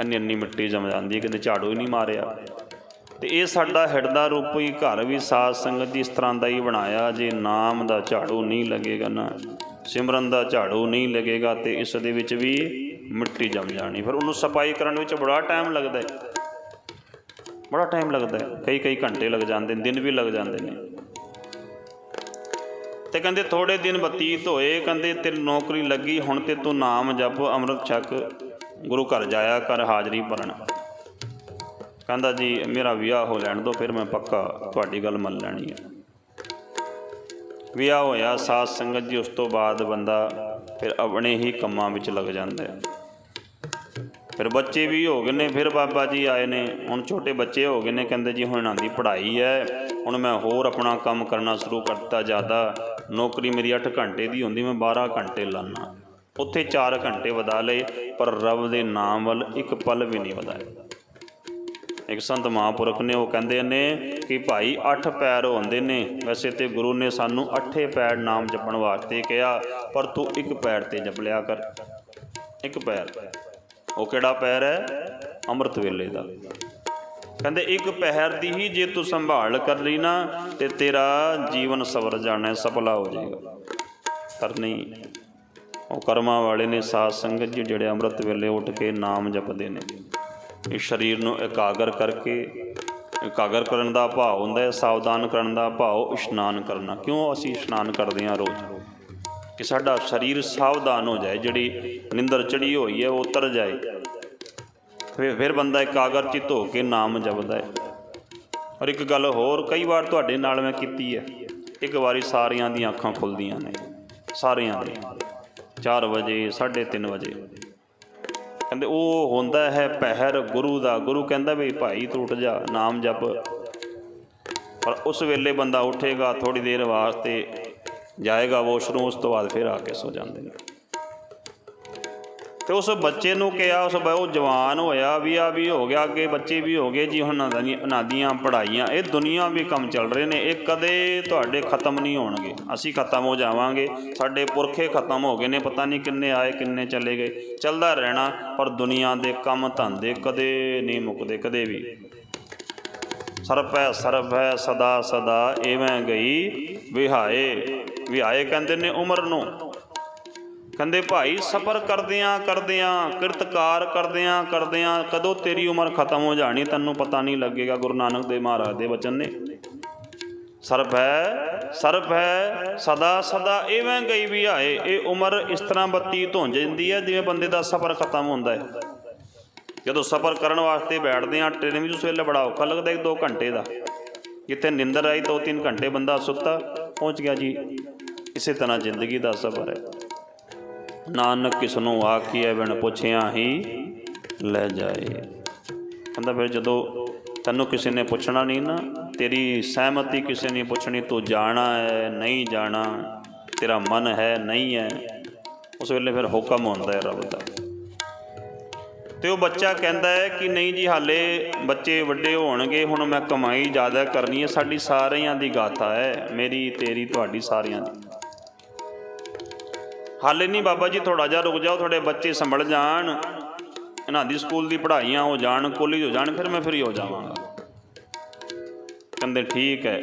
ਇੰਨੀ ਇੰਨੀ ਮਿੱਟੀ ਜਮ ਜਾਂਦੀ ਹੈ, ਕਿਤੇ ਝਾੜੂ ਹੀ ਨਹੀਂ ਮਾਰਿਆ। ਤੇ ਇਹ ਸਾਡਾ ਹਿਰਦਾ ਰੂਪੀ ਘਰ ਵੀ ਸਾਧ ਸੰਗਤ ਜੀ ਇਸ ਤਰ੍ਹਾਂ ਦਾ ਹੀ ਬਣਾਇਆ, ਜੇ ਨਾਮ ਦਾ ਝਾੜੂ ਨਹੀਂ ਲੱਗੇਗਾ ਨਾ, ਸਿਮਰਨ ਦਾ ਝਾੜੂ ਨਹੀਂ ਲੱਗੇਗਾ, ਤੇ ਇਸ ਦੇ ਵਿੱਚ ਵੀ ਮਿੱਟੀ ਜੰਮ ਜਾਣੀ। ਫਿਰ ਉਹਨੂੰ ਸਫ਼ਾਈ ਕਰਨ ਵਿੱਚ ਬੜਾ ਟਾਈਮ ਲੱਗਦਾ ਹੈ। ਬੜਾ ਟਾਈਮ ਲੱਗਦਾ ਹੈ। ਕਈ ਕਈ ਘੰਟੇ ਲੱਗ ਜਾਂਦੇ ਨੇ, ਦਿਨ ਵੀ ਲੱਗ ਜਾਂਦੇ ਨੇ। ਤੇ ਕਹਿੰਦੇ ਥੋੜੇ ਦਿਨ ਬਤੀਤ ਹੋਏ, ਕਹਿੰਦੇ ਤੇ ਨੌਕਰੀ ਲੱਗੀ, ਹੁਣ ਤੇ ਤੂੰ ਨਾਮ ਜਪ, ਅੰਮ੍ਰਿਤ ਛਕ, ਗੁਰੂ ਘਰ ਜਾਇਆ ਕਰ, ਹਾਜ਼ਰੀ ਭਰਨ। ਕਹਿੰਦਾ ਜੀ, ਮੇਰਾ ਵਿਆਹ ਹੋ ਲੈਣ ਦੋ, ਫਿਰ ਮੈਂ ਪੱਕਾ ਤੁਹਾਡੀ ਗੱਲ ਮੰਨ ਲੈਣੀ ਹੈ। ਵਿਆਹ ਹੋਇਆ, ਸਾਧ ਸੰਗਤ ਜੀ, ਉਸ ਤੋਂ ਬਾਅਦ ਬੰਦਾ ਫਿਰ ਆਪਣੇ ਹੀ ਕੰਮਾਂ ਵਿੱਚ ਲੱਗ ਜਾਂਦਾ ਹੈ। ਫਿਰ ਬੱਚੇ ਵੀ ਹੋ ਗਏ ਨੇ, ਫਿਰ ਬਾਬਾ ਜੀ ਆਏ ਨੇ। ਹੁਣ ਛੋਟੇ ਬੱਚੇ ਹੋ ਗਏ ਨੇ, ਕਹਿੰਦੇ ਜੀ ਹੁਣ ਇਹਨਾਂ ਦੀ ਪੜ੍ਹਾਈ ਹੈ। ਹੁਣ ਮੈਂ ਹੋਰ ਆਪਣਾ ਕੰਮ ਕਰਨਾ ਸ਼ੁਰੂ ਕਰਤਾ ਜ਼ਿਆਦਾ। ਨੌਕਰੀ ਮੇਰੀ 8 ਘੰਟੇ ਦੀ ਹੁੰਦੀ, ਮੈਂ 12 ਘੰਟੇ ਲਾਨਾ। ਉੱਥੇ 4 ਘੰਟੇ ਵਧਾ ਲਏ, ਪਰ ਰੱਬ ਦੇ ਨਾਮ ਵੱਲ ਇੱਕ ਪਲ ਵੀ ਨਹੀਂ ਵਧਾਏ। ਇੱਕ ਸੰਤ ਮਹਾਂਪੁਰਖ ਨੇ ਉਹ ਕਹਿੰਦੇ ਨੇ ਕਿ ਭਾਈ 8 ਪੈਰ ਹੁੰਦੇ ਨੇ। ਵੈਸੇ ਤੇ ਗੁਰੂ ਨੇ ਸਾਨੂੰ 8 ਪੈਰ ਨਾਮ ਜਪਣ ਵਾਸਤੇ ਕਿਹਾ, ਪਰ ਤੂੰ ਇੱਕ ਪੈਰ ਤੇ ਜਪ ਲਿਆ ਕਰ। ਇੱਕ ਪੈਰ। ਉਹ ਕਿਹੜਾ ਪੈਰ ਹੈ? ਅੰਮ੍ਰਿਤ ਵੇਲੇ ਦਾ। ਕਹਿੰਦੇ, ਇੱਕ ਪਹਿਰ ਦੀ ਹੀ ਜੇ ਤੂੰ ਸੰਭਾਲ ਕਰ ਲਈ ਨਾ, ਤੇ ਤੇਰਾ ਜੀਵਨ ਸਵਰ ਜਾਣਾ ਸਫਲਾ ਹੋ ਜਾਏਗਾ। ਪਰ ਨਹੀਂ, ਉਹ ਕਰਮਾਂ ਵਾਲੇ ਨੇ ਸਾਧ ਸੰਗਤ ਜੀ ਜਿਹੜੇ ਅੰਮ੍ਰਿਤ ਵੇਲੇ ਉੱਠ ਕੇ ਨਾਮ ਜਪਦੇ ਨੇ। ਇਸ ਸਰੀਰ ਨੂੰ ਇਕਾਗਰ ਕਰਕੇ, ਇਕਾਗਰ ਕਰਨ ਦਾ ਭਾਵ ਹੁੰਦਾ ਹੈ, ਸਾਵਧਾਨ ਕਰਨ ਦਾ ਭਾਵ, ਇਸ਼ਨਾਨ ਕਰਨਾ। ਕਿਉਂ ਅਸੀਂ ਇਸ਼ਨਾਨ ਕਰਦੇ ਹਾਂ ਰੋਜ਼? ਕਿ ਸਾਡਾ ਸਰੀਰ ਸਾਵਧਾਨ ਹੋ ਜਾਏ, ਜਿਹੜੀ ਨਿੰਦਰ ਚੜੀ ਹੋਈ ਹੈ, ਉਹ ਉਤਰ ਜਾਏ। ਫਿਰ ਫਿਰ ਬੰਦਾ ਇਕਾਗਰ ਚਿੱਤ ਹੋ ਕੇ ਨਾਮ ਜਪਦਾ ਹੈ। ਔਰ ਇੱਕ ਗੱਲ ਹੋਰ, ਕਈ ਵਾਰ ਤੁਹਾਡੇ ਨਾਲ ਮੈਂ ਕੀਤੀ ਹੈ। ਇੱਕ ਵਾਰੀ ਸਾਰਿਆਂ ਦੀਆਂ ਅੱਖਾਂ ਖੁੱਲਦੀਆਂ ਨੇ। ਸਾਰਿਆਂ ਦੀ। 4 ਵਜੇ 3:30 ਵਜੇ। ਕਹਿੰਦੇ, ਉਹ ਹੁੰਦਾ ਹੈ ਪਹਿਰ ਗੁਰੂ ਦਾ। ਗੁਰੂ ਕਹਿੰਦਾ ਵੀ, ਭਾਈ ਤੂੰ ਉੱਠ ਜਾ, ਨਾਮ ਜਪ। ਪਰ ਉਸ ਵੇਲੇ ਬੰਦਾ ਉੱਠੇਗਾ ਥੋੜੀ ਦੇਰ ਵਾਸਤੇ। ਜਾਏਗਾ ਵਾਸ਼ਰੂਮ ਉਸ ਤੋਂ ਬਾਅਦ ਫਿਰ ਆ ਕੇ ਸੋ ਜਾਂਦੇ ਨੇ। ਤੇ ਉਸ ਬੱਚੇ ਨੂੰ ਕਿਹਾ, ਉਸ ਉਹ ਜਵਾਨ ਹੋਇਆ ਵੀ ਆ ਵੀ ਹੋ ਗਿਆ, ਅੱਗੇ ਬੱਚੇ ਵੀ ਹੋ ਗਏ ਜੀ ਹੁਣ ਉਹਨਾਂ ਦੀਆਂ, ਉਹਨਾਂ ਪੜ੍ਹਾਈਆਂ, ਇਹ ਦੁਨੀਆ ਵੀ ਕੰਮ ਚੱਲ ਰਹੇ ਨੇ, ਇਹ ਕਦੇ ਤੁਹਾਡੇ ਖਤਮ ਨਹੀਂ ਹੋਣਗੇ। ਅਸੀਂ ਖਤਮ ਹੋ ਜਾਵਾਂਗੇ, ਸਾਡੇ ਪੁਰਖੇ ਖਤਮ ਹੋ ਗਏ ਨੇ, ਪਤਾ ਨਹੀਂ ਕਿੰਨੇ ਆਏ, ਕਿੰਨੇ ਚਲੇ ਗਏ, ਚੱਲਦਾ ਰਹਿਣਾ, ਪਰ ਦੁਨੀਆ ਦੇ ਕੰਮ ਧੰਦੇ ਕਦੇ ਨਹੀਂ ਮੁੱਕਦੇ, ਕਦੇ ਵੀ। ਸਰਬ ਹੈ ਸਰਬ ਹੈ ਸਦਾ ਸਦਾ ਐਵੇਂ ਗਈ, ਵਿਹਾਏ। ਵਿਹਾਏ ਕਹਿੰਦੇ ਨੇ ਉਮਰ ਨੂੰ। ਕਹਿੰਦੇ, ਭਾਈ, ਸਫਰ ਕਰਦਿਆਂ ਕਰਦਿਆਂ, ਕਿਰਤਕਾਰ ਕਰਦਿਆਂ ਕਰਦਿਆਂ ਕਦੋਂ ਤੇਰੀ ਉਮਰ ਖਤਮ ਹੋ ਜਾਣੀ? ਤੈਨੂੰ ਪਤਾ ਨਹੀਂ ਲੱਗੇਗਾ ਗੁਰੂ ਨਾਨਕ ਦੇਵ ਮਹਾਰਾਜ ਦੇ ਵਚਨ ਨੇ। ਸਰਬ ਹੈ ਸਰਬ ਹੈ, ਸਦਾ ਸਦਾ ਐਵੇਂ ਗਈ ਵੀ ਆਏ। ਇਹ ਉਮਰ ਇਸ ਤਰ੍ਹਾਂ ਬਤੀਤ ਹੋ ਜਾਂਦੀ ਹੈ ਜਿਵੇਂ ਬੰਦੇ ਦਾ ਸਫਰ ਖਤਮ ਹੁੰਦਾ ਹੈ। ਜਦੋਂ ਸਫਰ ਕਰਨ ਵਾਸਤੇ ਬੈਠਦੇ ਆ ਟ੍ਰੇਨ ਵਿੱਚ ਉਸ ਵੇਲੇ ਬੜਾ ਔਖਾ ਲੱਗਦਾ, ਇੱਕ ਦੋ ਘੰਟੇ ਦਾ। ਜਿੱਥੇ ਨਿੰਦਰ ਆਈ ਦੋ ਤਿੰਨ ਘੰਟੇ ਬੰਦਾ ਸੁੱਤਾ, ਪਹੁੰਚ ਗਿਆ ਜੀ। ਇਸੇ ਤਰ੍ਹਾਂ ਜ਼ਿੰਦਗੀ ਦਾ ਸਫਰ ਹੈ। ਨਾਨਕ ਕਿਸ ਨੂੰ ਆਖੀਐ, ਬਿਨ ਪੁੱਛਿਆ ਹੀ ਲੈ ਜਾਏ। ਕਹਿੰਦਾ ਫਿਰ ਜਦੋਂ ਤੈਨੂੰ ਕਿਸੇ ਨੇ ਪੁੱਛਣਾ ਨਹੀਂ ਨਾ, ਤੇਰੀ ਸਹਿਮਤੀ ਕਿਸੇ ਨੇ ਪੁੱਛਣੀ, ਤੂੰ ਜਾਣਾ ਹੈ, ਨਹੀਂ ਜਾਣਾ, ਤੇਰਾ ਮਨ ਹੈ, ਨਹੀਂ ਹੈ, ਉਸ ਵੇਲੇ ਫਿਰ ਹੁਕਮ ਹੁੰਦਾ ਹੈ ਰੱਬ ਦਾ। ਤੇ ਉਹ ਬੱਚਾ ਕਹਿੰਦਾ ਹੈ ਕਿ ਨਹੀਂ ਜੀ, ਹਾਲੇ ਬੱਚੇ ਵੱਡੇ ਹੋਣਗੇ, ਹੁਣ ਮੈਂ ਕਮਾਈ ਜ਼ਿਆਦਾ ਕਰਨੀ ਹੈ, ਸਾਡੀ ਸਾਰਿਆਂ ਦੀ ਗਾਥਾ ਹੈ, ਮੇਰੀ, ਤੇਰੀ, ਤੁਹਾਡੀ ਸਾਰਿਆਂ ਦੀ। ਹਾਲੇ ਨਹੀਂ ਬਾਬਾ ਜੀ ਥੋੜਾ ਜਿਹਾ ਰੁਕ ਜਾਓ, ਤੁਹਾਡੇ ਬੱਚੇ ਸੰਭਲ ਜਾਣ। ਇਹਨਾਂ ਦੀ ਸਕੂਲ ਦੀ ਪੜ੍ਹਾਈਆਂ ਹੋ ਜਾਣ, ਕਾਲਜ ਹੋ ਜਾਣ, ਫਿਰ ਮੈਂ ਫਰੀ ਹੋ ਜਾਵਾਂਗਾ। ਕਹਿੰਦੇ ਠੀਕ ਹੈ।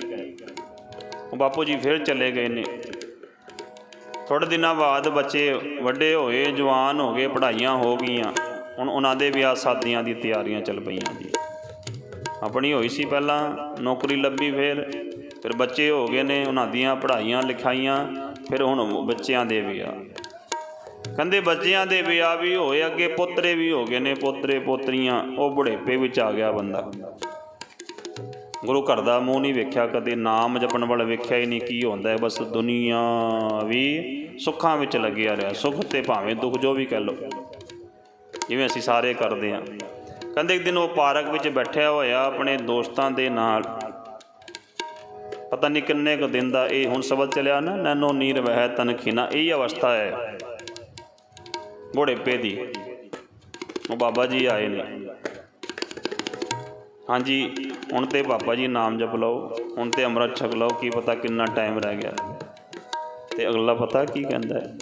ਉਹ ਬਾਪੂ ਜੀ ਫਿਰ ਚਲੇ ਗਏ ਨੇ। ਥੋੜੇ ਦਿਨਾਂ ਬਾਅਦ ਬੱਚੇ ਵੱਡੇ ਹੋਏ, ਜਵਾਨ ਹੋ ਗਏ, ਪੜ੍ਹਾਈਆਂ ਹੋ ਗਈਆਂ। ਹੁਣ ਉਹਨਾਂ ਦੇ ਵਿਆਹ ਸ਼ਾਦੀਆਂ ਦੀ ਤਿਆਰੀਆਂ ਚੱਲ ਪਈਆਂ ਜੀ। ਆਪਣੀ ਹੋਈ ਸੀ ਪਹਿਲਾਂ, ਨੌਕਰੀ ਲੱਭੀ ਫਿਰ। ਫਿਰ ਬੱਚੇ ਹੋ ਗਏ ਨੇ, ਉਹਨਾਂ ਦੀਆਂ ਪੜ੍ਹਾਈਆਂ ਲਿਖਾਈਆਂ। ਫਿਰ ਹੁਣ ਬੱਚਿਆਂ ਦੇ ਵਿਆਹ ਕਹਿੰਦੇ ਬੱਚਿਆਂ ਦੇ ਵਿਆਹ ਵੀ ਹੋਏ, ਅੱਗੇ ਪੋਤਰੇ ਵੀ ਹੋ ਗਏ ਨੇ, ਪੋਤਰੇ ਪੋਤਰੀਆਂ, ਉਹ ਬੁਢੇਪੇ ਵਿੱਚ ਆ ਗਿਆ ਬੰਦਾ। ਗੁਰੂ ਘਰ ਦਾ ਮੂੰਹ ਨਹੀਂ ਵੇਖਿਆ, ਕਦੇ ਨਾਮ ਜਪਣ ਵਾਲਾ ਵੇਖਿਆ ਹੀ ਨਹੀਂ ਕੀ ਹੁੰਦਾ ਬਸ ਦੁਨੀਆ ਵੀ ਸੁੱਖਾਂ ਵਿੱਚ ਲੱਗਿਆ ਰਿਹਾ, ਸੁੱਖ ਤੇ ਭਾਵੇਂ ਦੁੱਖ ਜੋ ਵੀ ਕਹਿ ਲਓ। ਜਿਵੇਂ ਅਸੀਂ ਸਾਰੇ ਕਰਦੇ ਹਾਂ। ਕਹਿੰਦੇ ਇੱਕ ਦਿਨ ਉਹ ਪਾਰਕ ਵਿੱਚ ਬੈਠਿਆ ਹੋਇਆ, ਆਪਣੇ ਦੋਸਤਾਂ ਦੇ ਨਾਲ ਪਤਾ ਨਹੀਂ ਕਿੰਨੇ ਕੁ ਦਿਨ ਦਾ ਇਹ ਹੁਣ ਸ਼ਬਦ ਚਲਿਆ ਨਾ ਨੈਨੋ ਨੀਰ ਵਹਿ ਤਨ ਖੀਨਾ, ਇਹ ਅਵਸਥਾ ਹੈ। ਬੁਢੇਪੇ ਦੀ। ਉਹ ਬਾਬਾ ਜੀ ਆਏ ਨੇ। ਹਾਂਜੀ, ਹੁਣ ਤੇ ਬਾਬਾ ਜੀ ਨਾਮ ਜਪ ਲਓ, ਹੁਣ ਤੇ ਅੰਮ੍ਰਿਤ ਛਕ ਲਓ, ਕੀ ਪਤਾ ਕਿੰਨਾ ਟਾਈਮ ਰਹਿ ਗਿਆ। ਤੇ ਅਗਲਾ ਪਤਾ ਕੀ ਕਹਿੰਦਾ ਹੈ?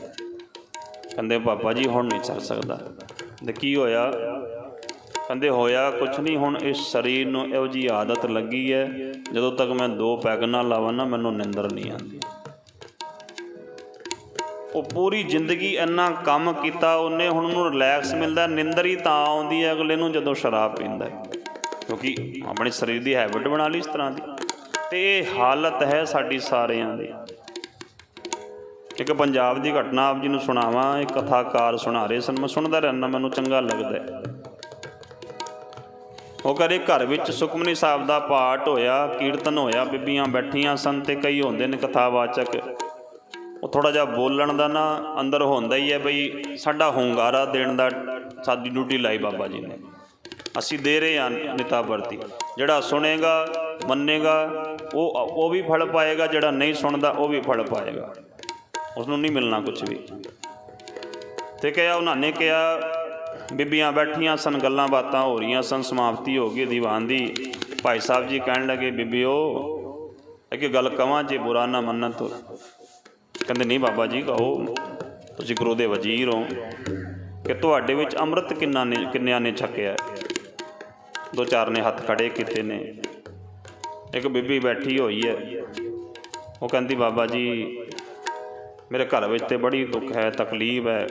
ਕਹਿੰਦੇ ਬਾਬਾ ਜੀ ਹੁਣ ਨਹੀਂ ਚੱਲ ਸਕਦਾ। ਤੇ ਕੀ ਹੋਇਆ? ਕਹਿੰਦੇ ਹੋਇਆ, ਕੁਛ ਨਹੀਂ, ਹੁਣ ਇਸ ਸਰੀਰ ਨੂੰ ਇਹੋ ਜੀ ਆਦਤ ਲੱਗੀ ਹੈ, ਜਦੋਂ ਤੱਕ ਮੈਂ ਦੋ ਪੈਗ ਨਾ ਲਾਵਾਂ ਨਾ, ਮੈਨੂੰ ਨਿੰਦਰ ਨਹੀਂ ਆਉਂਦੀ। ਉਹ ਪੂਰੀ ਜ਼ਿੰਦਗੀ ਇੰਨਾ ਕੰਮ ਕੀਤਾ, ਉਹਨੇ ਹੁਣ ਉਹਨੂੰ ਰਿਲੈਕਸ ਮਿਲਦਾ, ਨਿੰਦਰ ਹੀ ਤਾਂ ਆਉਂਦੀ ਹੈ ਅਗਲੇ ਨੂੰ ਜਦੋਂ ਸ਼ਰਾਬ ਪੀਂਦਾ ਹੈ। ਕਿਉਂਕਿ ਆਪਣੇ ਸਰੀਰ ਦੀ ਹੈਬਿਟ ਬਣਾ ਲਈ ਇਸ ਤਰ੍ਹਾਂ ਦੀ। ਤੇ ਇਹ ਹਾਲਤ ਹੈ ਸਾਡੀ ਸਾਰਿਆਂ ਦੀ। ਇੱਕ ਪੰਜਾਬ ਦੀ ਘਟਨਾ, ਆਪ ਜੀ ਨੂੰ ਸੁਣਾਵਾਂ ਇਹ ਕਥਾਕਾਰ ਸੁਣਾ ਰਹੇ ਸਨ, ਮੈਂ ਸੁਣਦਾ ਰਹਿਣਾ ਮੈਨੂੰ ਚੰਗਾ ਲੱਗਦਾ ਹੈ। ਉਹ ਕਰੇ ਘਰ ਵਿੱਚ ਸੁਖਮਨੀ ਸਾਹਿਬ ਦਾ ਪਾਠ ਹੋਇਆ, ਕੀਰਤਨ ਹੋਇਆ, ਬੀਬੀਆਂ ਬੈਠੀਆਂ ਸਨ ਤੇ ਕਈ ਹੁੰਦੇ ਨੇ ਕਥਾਵਾਚਕ। ਉਹ ਥੋੜਾ ਜਿਹਾ ਬੋਲਣ ਦਾ ਨਾ ਅੰਦਰ ਹੁੰਦਾ ਹੀ ਹੈ ਬਈ ਸਾਡਾ ਹੁੰਗਾਰਾ ਦੇਣ ਦਾ ਸਾਡੀ ਡਿਊਟੀ ਲਾਈ ਬਾਬਾ ਜੀ ਨੇ। ਅਸੀਂ ਦੇ ਰਹੇ ਹਾਂ ਨਿਤਾ ਵਰਤੀ। ਜਿਹੜਾ ਸੁਣੇਗਾ, ਮੰਨੇਗਾ, ਉਹ ਉਹ ਵੀ ਫਲ ਪਾਏਗਾ, ਜਿਹੜਾ ਨਹੀਂ ਸੁਣਦਾ, ਉਹ ਵੀ ਫਲ ਪਾਏਗਾ। ਉਸ ਨੂੰ ਨਹੀਂ ਮਿਲਣਾ ਕੁਝ ਵੀ। ਤੇ ਕਿਹਾ, ਉਹਨਾਂ ਨੇ ਕਿਹਾ ਬੀਬੀਆਂ ਬੈਠੀਆਂ ਸਨ, ਗੱਲਾਂ ਬਾਤਾਂ ਹੋ ਰਹੀਆਂ ਸਨ, ਸਮਾਪਤੀ ਹੋ ਗਈ ਦੀਵਾਨ ਦੀ। ਭਾਈ ਸਾਹਿਬ ਜੀ ਕਹਿਣ ਲੱਗੇ, ਬੀਬੀਓ, ਇੱਕ ਗੱਲ ਕਵਾਂ, ਜੇ ਬੁਰਾ ਨਾ ਮੰਨਣ ਤੋ ਕਹਿੰਦੇ, ਨਹੀਂ ਬਾਬਾ ਜੀ, ਕਹੋ, ਤੁਸੀਂ ਗੁਰੂ ਦੇ ਵਜ਼ੀਰ ਹੋ ਕਿ ਤੁਹਾਡੇ ਵਿੱਚ ਅੰਮ੍ਰਿਤ ਕਿੰਨਾ ਨੇ, ਕਿੰਨਿਆਂ ਨੇ ਛਕਿਆ? ਦੋ ਚਾਰ ਨੇ ਹੱਥ ਖੜੇ ਕੀਤੇ ਨੇ। ਇੱਕ ਬੀਬੀ ਬੈਠੀ ਹੋਈ ਹੈ। ਉਹ ਕਹਿੰਦੀ, ਬਾਬਾ ਜੀ, ਮੇਰੇ ਘਰ ਵਿੱਚ ਤੇ ਬੜੀ ਦੁੱਖ ਹੈ, ਤਕਲੀਫ ਹੈ।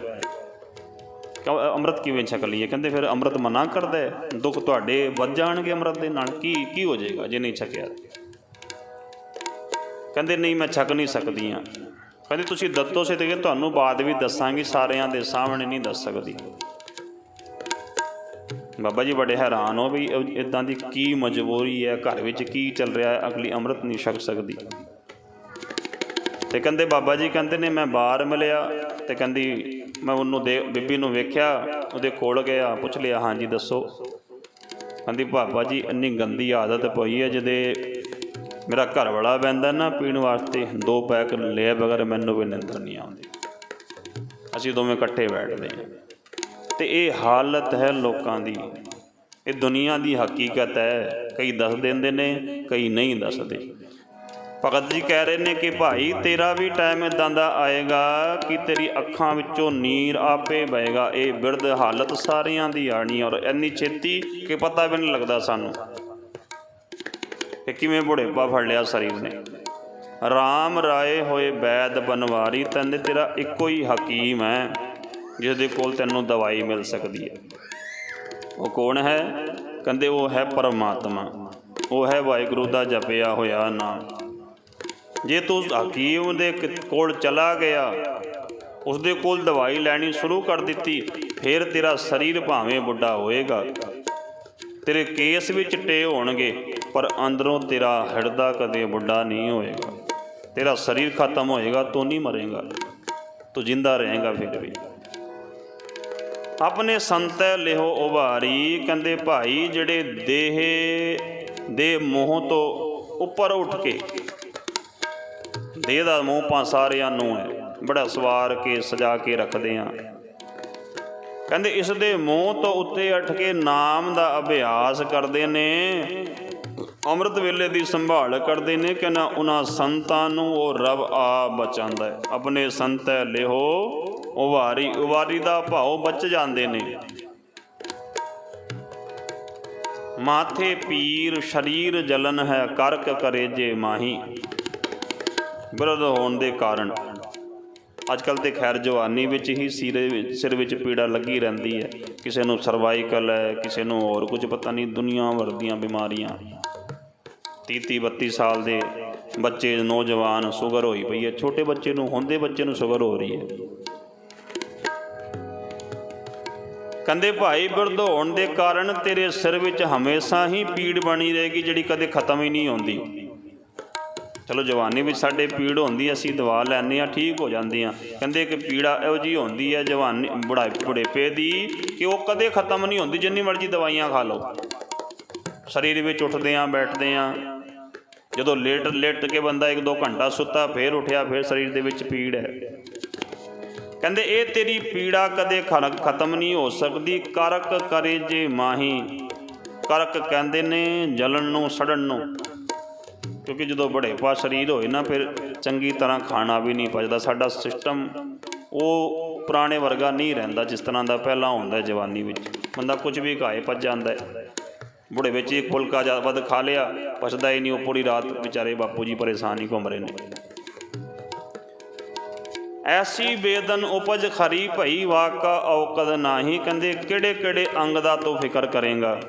ਅੰਮ੍ਰਿਤ ਕਿਵੇਂ ਛਕ ਲਈਏ? ਕਹਿੰਦੇ ਫਿਰ ਅੰਮ੍ਰਿਤ ਮਨਾ ਕਰਦਾ ਹੈ ਦੁੱਖ ਤੁਹਾਡੇ ਵੱਧ ਜਾਣਗੇ ਅੰਮ੍ਰਿਤ ਦੇ ਨਾਲ, ਕੀ ਕੀ ਹੋ ਜਾਏਗਾ ਜੇ ਨਹੀਂ ਛਕਿਆ? ਕਹਿੰਦੇ ਨਹੀਂ, ਮੈਂ ਛਕ ਨਹੀਂ ਸਕਦੀ ਆ ਕਹਿੰਦੇ ਤੁਸੀਂ ਦੱਤੋ ਸੇ ਤੇ ਤੁਹਾਨੂੰ ਬਾਅਦ ਵੀ ਦੱਸਾਂਗੀ, ਸਾਰਿਆਂ ਦੇ ਸਾਹਮਣੇ ਨਹੀਂ ਦੱਸ ਸਕਦੀ। ਬਾਬਾ ਜੀ ਬੜੇ ਹੈਰਾਨ ਹੋ ਵੀ ਇਦਾਂ ਦੀ ਕੀ ਮਜਬੂਰੀ ਹੈ, ਘਰ ਵਿੱਚ ਕੀ ਚੱਲ ਰਿਹਾ ਹੈ, ਅਗਲੀ ਅੰਮ੍ਰਿਤ ਨਹੀਂ ਛਕ ਸਕਦੀ। ਤੇ ਕਹਿੰਦੇ ਬਾਬਾ ਜੀ ਕਹਿੰਦੇ ਨੇ ਮੈਂ ਬਾਹਰ ਮਿਲਿਆ ਤੇ ਕਹਿੰਦੀ ਮੈਂ ਉਹਨੂੰ ਦੇ ਬੀਬੀ ਨੂੰ ਵੇਖਿਆ, ਉਹਦੇ ਕੋਲ ਗਿਆ, ਪੁੱਛ ਲਿਆ, ਹਾਂਜੀ ਦੱਸੋ। ਕਹਿੰਦੀ ਬਾਬਾ ਜੀ ਇੰਨੀ ਗੰਦੀ ਆਦਤ ਪਈ ਹੈ ਜਿਹਦੇ ਮੇਰਾ ਘਰ ਵਾਲਾ ਬੈਂਦਾ ਨਾ ਪੀਣ ਵਾਸਤੇ, ਦੋ ਪੈਕ ਲਿਆ ਬਗੈਰ ਮੈਨੂੰ ਵੀ ਨਿੰਦਰ ਨਹੀਂ ਆਉਂਦੀ। ਅਸੀਂ ਦੋਵੇਂ ਇਕੱਠੇ ਬੈਠਦੇ ਹਾਂ। ਤੇ ਇਹ ਹਾਲਤ ਹੈ ਲੋਕਾਂ ਦੀ। ਇਹ ਦੁਨੀਆ ਦੀ ਹਕੀਕਤ ਹੈ, ਕਈ ਦੱਸ ਦਿੰਦੇ ਨੇ, ਕਈ ਨਹੀਂ ਦੱਸਦੇ। ਭਗਤ ਜੀ ਕਹਿ ਰਹੇ ਨੇ ਕਿ ਭਾਈ, ਤੇਰਾ ਵੀ ਟਾਈਮ ਇਦਾਂ ਦਾ ਆਏਗਾ ਕਿ ਤੇਰੀ ਅੱਖਾਂ ਵਿੱਚੋਂ ਨੀਰ ਆਪੇ ਵਹੇਗਾ। ਇਹ ਬਿਰਧ ਹਾਲਤ ਸਾਰਿਆਂ ਦੀ ਆਣੀ ਔਰ ਇੰਨੀ ਛੇਤੀ ਕਿ ਪਤਾ ਵੀ ਨਹੀਂ ਲੱਗਦਾ ਸਾਨੂੰ। ਕਿ ਕਿਵੇਂ ਬੁਢੇਪਾ ਫੜ ਲਿਆ ਸਰੀਰ ਨੇ? ਰਾਮ ਰਾਏ ਹੋਏ ਬੈਦ ਬਨਵਾਰੀ, ਤੈਨੂੰ ਤੇਰਾ ਇੱਕੋ ਹੀ ਹਕੀਮ ਹੈ ਜਿਸ ਦੇ ਕੋਲ ਤੈਨੂੰ ਦਵਾਈ ਮਿਲ ਸਕਦੀ ਹੈ। ਉਹ ਕੌਣ ਹੈ? ਕਹਿੰਦੇ ਉਹ ਹੈ ਪਰਮਾਤਮਾ। ਉਹ ਹੈ ਵਾਹਿਗੁਰੂ ਦਾ ਜਪਿਆ ਹੋਇਆ ਨਾਮ। ਜੇ ਤੂੰ ਹਕੀਮ ਦੇ ਕੋਲ ਚਲਾ ਗਿਆ ਉਸ ਦੇ ਕੋਲ ਦਵਾਈ ਲੈਣੀ ਸ਼ੁਰੂ ਕਰ ਦਿੱਤੀ, ਫਿਰ ਤੇਰਾ ਸਰੀਰ ਭਾਵੇਂ ਬੁੱਢਾ ਹੋਏਗਾ। ਤੇਰੇ ਕੇਸ ਵੀ ਚਿੱਟੇ ਹੋਣਗੇ, ਪਰ ਅੰਦਰੋਂ ਤੇਰਾ ਹਿਰਦਾ ਕਦੇ ਬੁੱਢਾ ਨਹੀਂ ਹੋਏਗਾ। ਤੇਰਾ ਸਰੀਰ ਖਤਮ ਹੋਏਗਾ, ਤੂੰ ਨਹੀਂ ਮਰੇਗਾ। ਤੂੰ ਜਿੰਦਾ ਰਹੇਗਾ ਫਿਰ ਵੀ। ਆਪਣੇ ਸੰਤੈ ਲਿਹੋ ਉਭਾਰੀ, ਕਹਿੰਦੇ ਭਾਈ ਜਿਹੜੇ ਦੇਹ ਦੇ ਮੋਹ ਤੋਂ ਉੱਪਰ ਉੱਠ ਕੇ ਦੇਹ ਦਾ ਮੋਹ ਪਾ ਸਾਰਿਆਂ ਨੂੰ ਹੈ। ਬੜਾ ਸਵਾਰ ਕੇ ਸਜਾ ਕੇ ਰੱਖਦੇ ਆ ਕਹਿੰਦੇ, ਇਸ ਦੇ ਮੋਹ ਤੋਂ ਉੱਤੇ ਉੱਠ ਕੇ ਨਾਮ ਦਾ ਅਭਿਆਸ ਕਰਦੇ ਨੇ। ਅੰਮ੍ਰਿਤ ਵੇਲੇ ਦੀ ਸੰਭਾਲ ਕਰਦੇ ਨੇ। ਕਿ ਨਾ ਉਹਨਾਂ ਸੰਤਾਂ ਨੂੰ ਉਹ ਰਬ ਆ ਬਚਾਉਂਦਾ ਹੈ। ਆਪਣੇ ਸੰਤੈ ਲਿਹੋ, ਉਵਾਰੀ ਉਵਾਰੀ ਦਾ ਭਾਉ ਬਚ ਜਾਂਦੇ ਨੇ। ਮਾਥੇ ਪੀਰ, ਸ਼ਰੀਰ ਜਲਨ ਹੈ, ਕਰਕ ਕਰੇ ਜੇ ਮਾਹੀ। ਬਿਰਧ ਹੋਣ ਦੇ ਕਾਰਨ। ਅੱਜ ਕੱਲ ਤੇ ਖੈਰ ਜਵਾਨੀ ਵਿੱਚ ਹੀ ਸਿਰੇ ਸਿਰ ਵਿੱਚ ਪੀੜਾ ਲੱਗੀ ਰਹਿੰਦੀ ਹੈ। ਕਿਸੇ ਨੂੰ ਸਰਵਾਈਕਲ ਹੈ, ਕਿਸੇ ਨੂੰ ਹੋਰ ਕੁਝ, ਪਤਾ ਨਹੀਂ ਦੁਨੀਆ ਭਰ ਦੀਆਂ ਬਿਮਾਰੀਆਂ। 30 30 32 ਸਾਲ ਦੇ ਬੱਚੇ, ਨੌਜਵਾਨ ਸ਼ੂਗਰ ਹੋਈ ਪਈ ਹੈ। ਛੋਟੇ ਬੱਚੇ ਨੂੰ, ਹੁੰਦੇ ਬੱਚੇ ਨੂੰ ਸ਼ੂਗਰ ਹੋ ਰਹੀ ਹੈ। ਕਹਿੰਦੇ, ਭਾਈ ਬਿਰਧ ਹੋਣ ਦੇ ਕਾਰਨ ਤੇਰੇ ਸਿਰ ਵਿੱਚ ਹਮੇਸ਼ਾ ਹੀ ਪੀੜ ਬਣੀ ਰਹੇਗੀ, ਜਿਹੜੀ ਕਦੇ ਖਤਮ ਹੀ ਨਹੀਂ ਹੁੰਦੀ। ਚਲੋ ਜਵਾਨੀ ਵਿੱਚ ਸਾਡੇ ਪੀੜ ਹੁੰਦੀ ਅਸੀਂ ਦਵਾ ਲੈਂਦੇ ਆ, ਠੀਕ ਹੋ ਜਾਂਦੀ ਆ। ਕਹਿੰਦੇ ਕਿ ਪੀੜਾ ਇਹੋ ਜੀ ਹੁੰਦੀ ਹੈ ਜਵਾਨੀ ਬੁਢਾਈ ਬੁਢੇਪੇ ਦੀ ਕਿ ਉਹ ਕਦੇ ਖਤਮ ਨਹੀਂ ਹੁੰਦੀ, ਜਿੰਨੀ ਮਰਜ਼ੀ ਦਵਾਈਆਂ ਖਾ ਲਓ। ਸਰੀਰ ਵਿੱਚ ਉੱਠਦੇ ਆ, ਬੈਠਦੇ ਆ। ਜਦੋਂ ਲੇਟ ਲੇਟ ਕੇ ਬੰਦਾ ਇੱਕ ਦੋ ਘੰਟਾ ਸੁੱਤਾ, ਫੇਰ ਉੱਠਿਆ, ਫੇਰ ਸਰੀਰ ਦੇ ਵਿੱਚ ਪੀੜ ਹੈ। ਕਹਿੰਦੇ, ਇਹ ਤੇਰੀ ਪੀੜਾ ਕਦੇ ਖ- ਖਤਮ ਨਹੀਂ ਹੋ ਸਕਦੀ, ਕਰਕ ਕਰੇ ਜੇ ਮਾਹੀ। ਕਰਕ ਕਹਿੰਦੇ ਨੇ ਜਲਣ ਨੂੰ, ਸੜਨ ਨੂੰ। ਕਿਉਂਕਿ ਜਦੋਂ ਬੜੇਪਾ ਸਰੀਰ ਹੋਏ ਨਾ, ਫਿਰ ਚੰਗੀ ਤਰ੍ਹਾਂ ਖਾਣਾ ਵੀ ਨਹੀਂ ਪਚਦਾ। ਸਾਡਾ ਸਿਸਟਮ ਉਹ ਪੁਰਾਣੇ ਵਰਗਾ ਨਹੀਂ ਰਹਿੰਦਾ ਜਿਸ ਤਰ੍ਹਾਂ ਦਾ ਪਹਿਲਾਂ ਹੁੰਦਾ ਜਵਾਨੀ ਵਿੱਚ। ਬੰਦਾ ਕੁਝ ਵੀ ਖਾਏ, ਪਚ ਜਾਂਦਾ ਹੈ। ਬੁੜੇ ਵਿੱਚ ਇੱਕ ਫੁਲਕਾ ਜ਼ਿਆਦਾ ਵੱਧ ਖਾ ਲਿਆ, ਪਚਦਾ ਹੀ ਨਹੀਂ। ਉਹ ਪੂਰੀ ਰਾਤ ਵਿਚਾਰੇ ਬਾਪੂ ਜੀ ਪਰੇਸ਼ਾਨ ਹੀ ਘੁੰਮ ਰਹੇ ਨੇ। ਐਸੀ ਬੇਦਨ ਉਪਜ ਖਰੀ ਭਈ, ਵਾਕਾ ਔਕਦ ਨਾਹੀ। ਕਹਿੰਦੇ ਕਿਹੜੇ ਕਿਹੜੇ ਅੰਗ ਦਾ ਤੂੰ ਫਿਕਰ ਕਰੇਗਾ?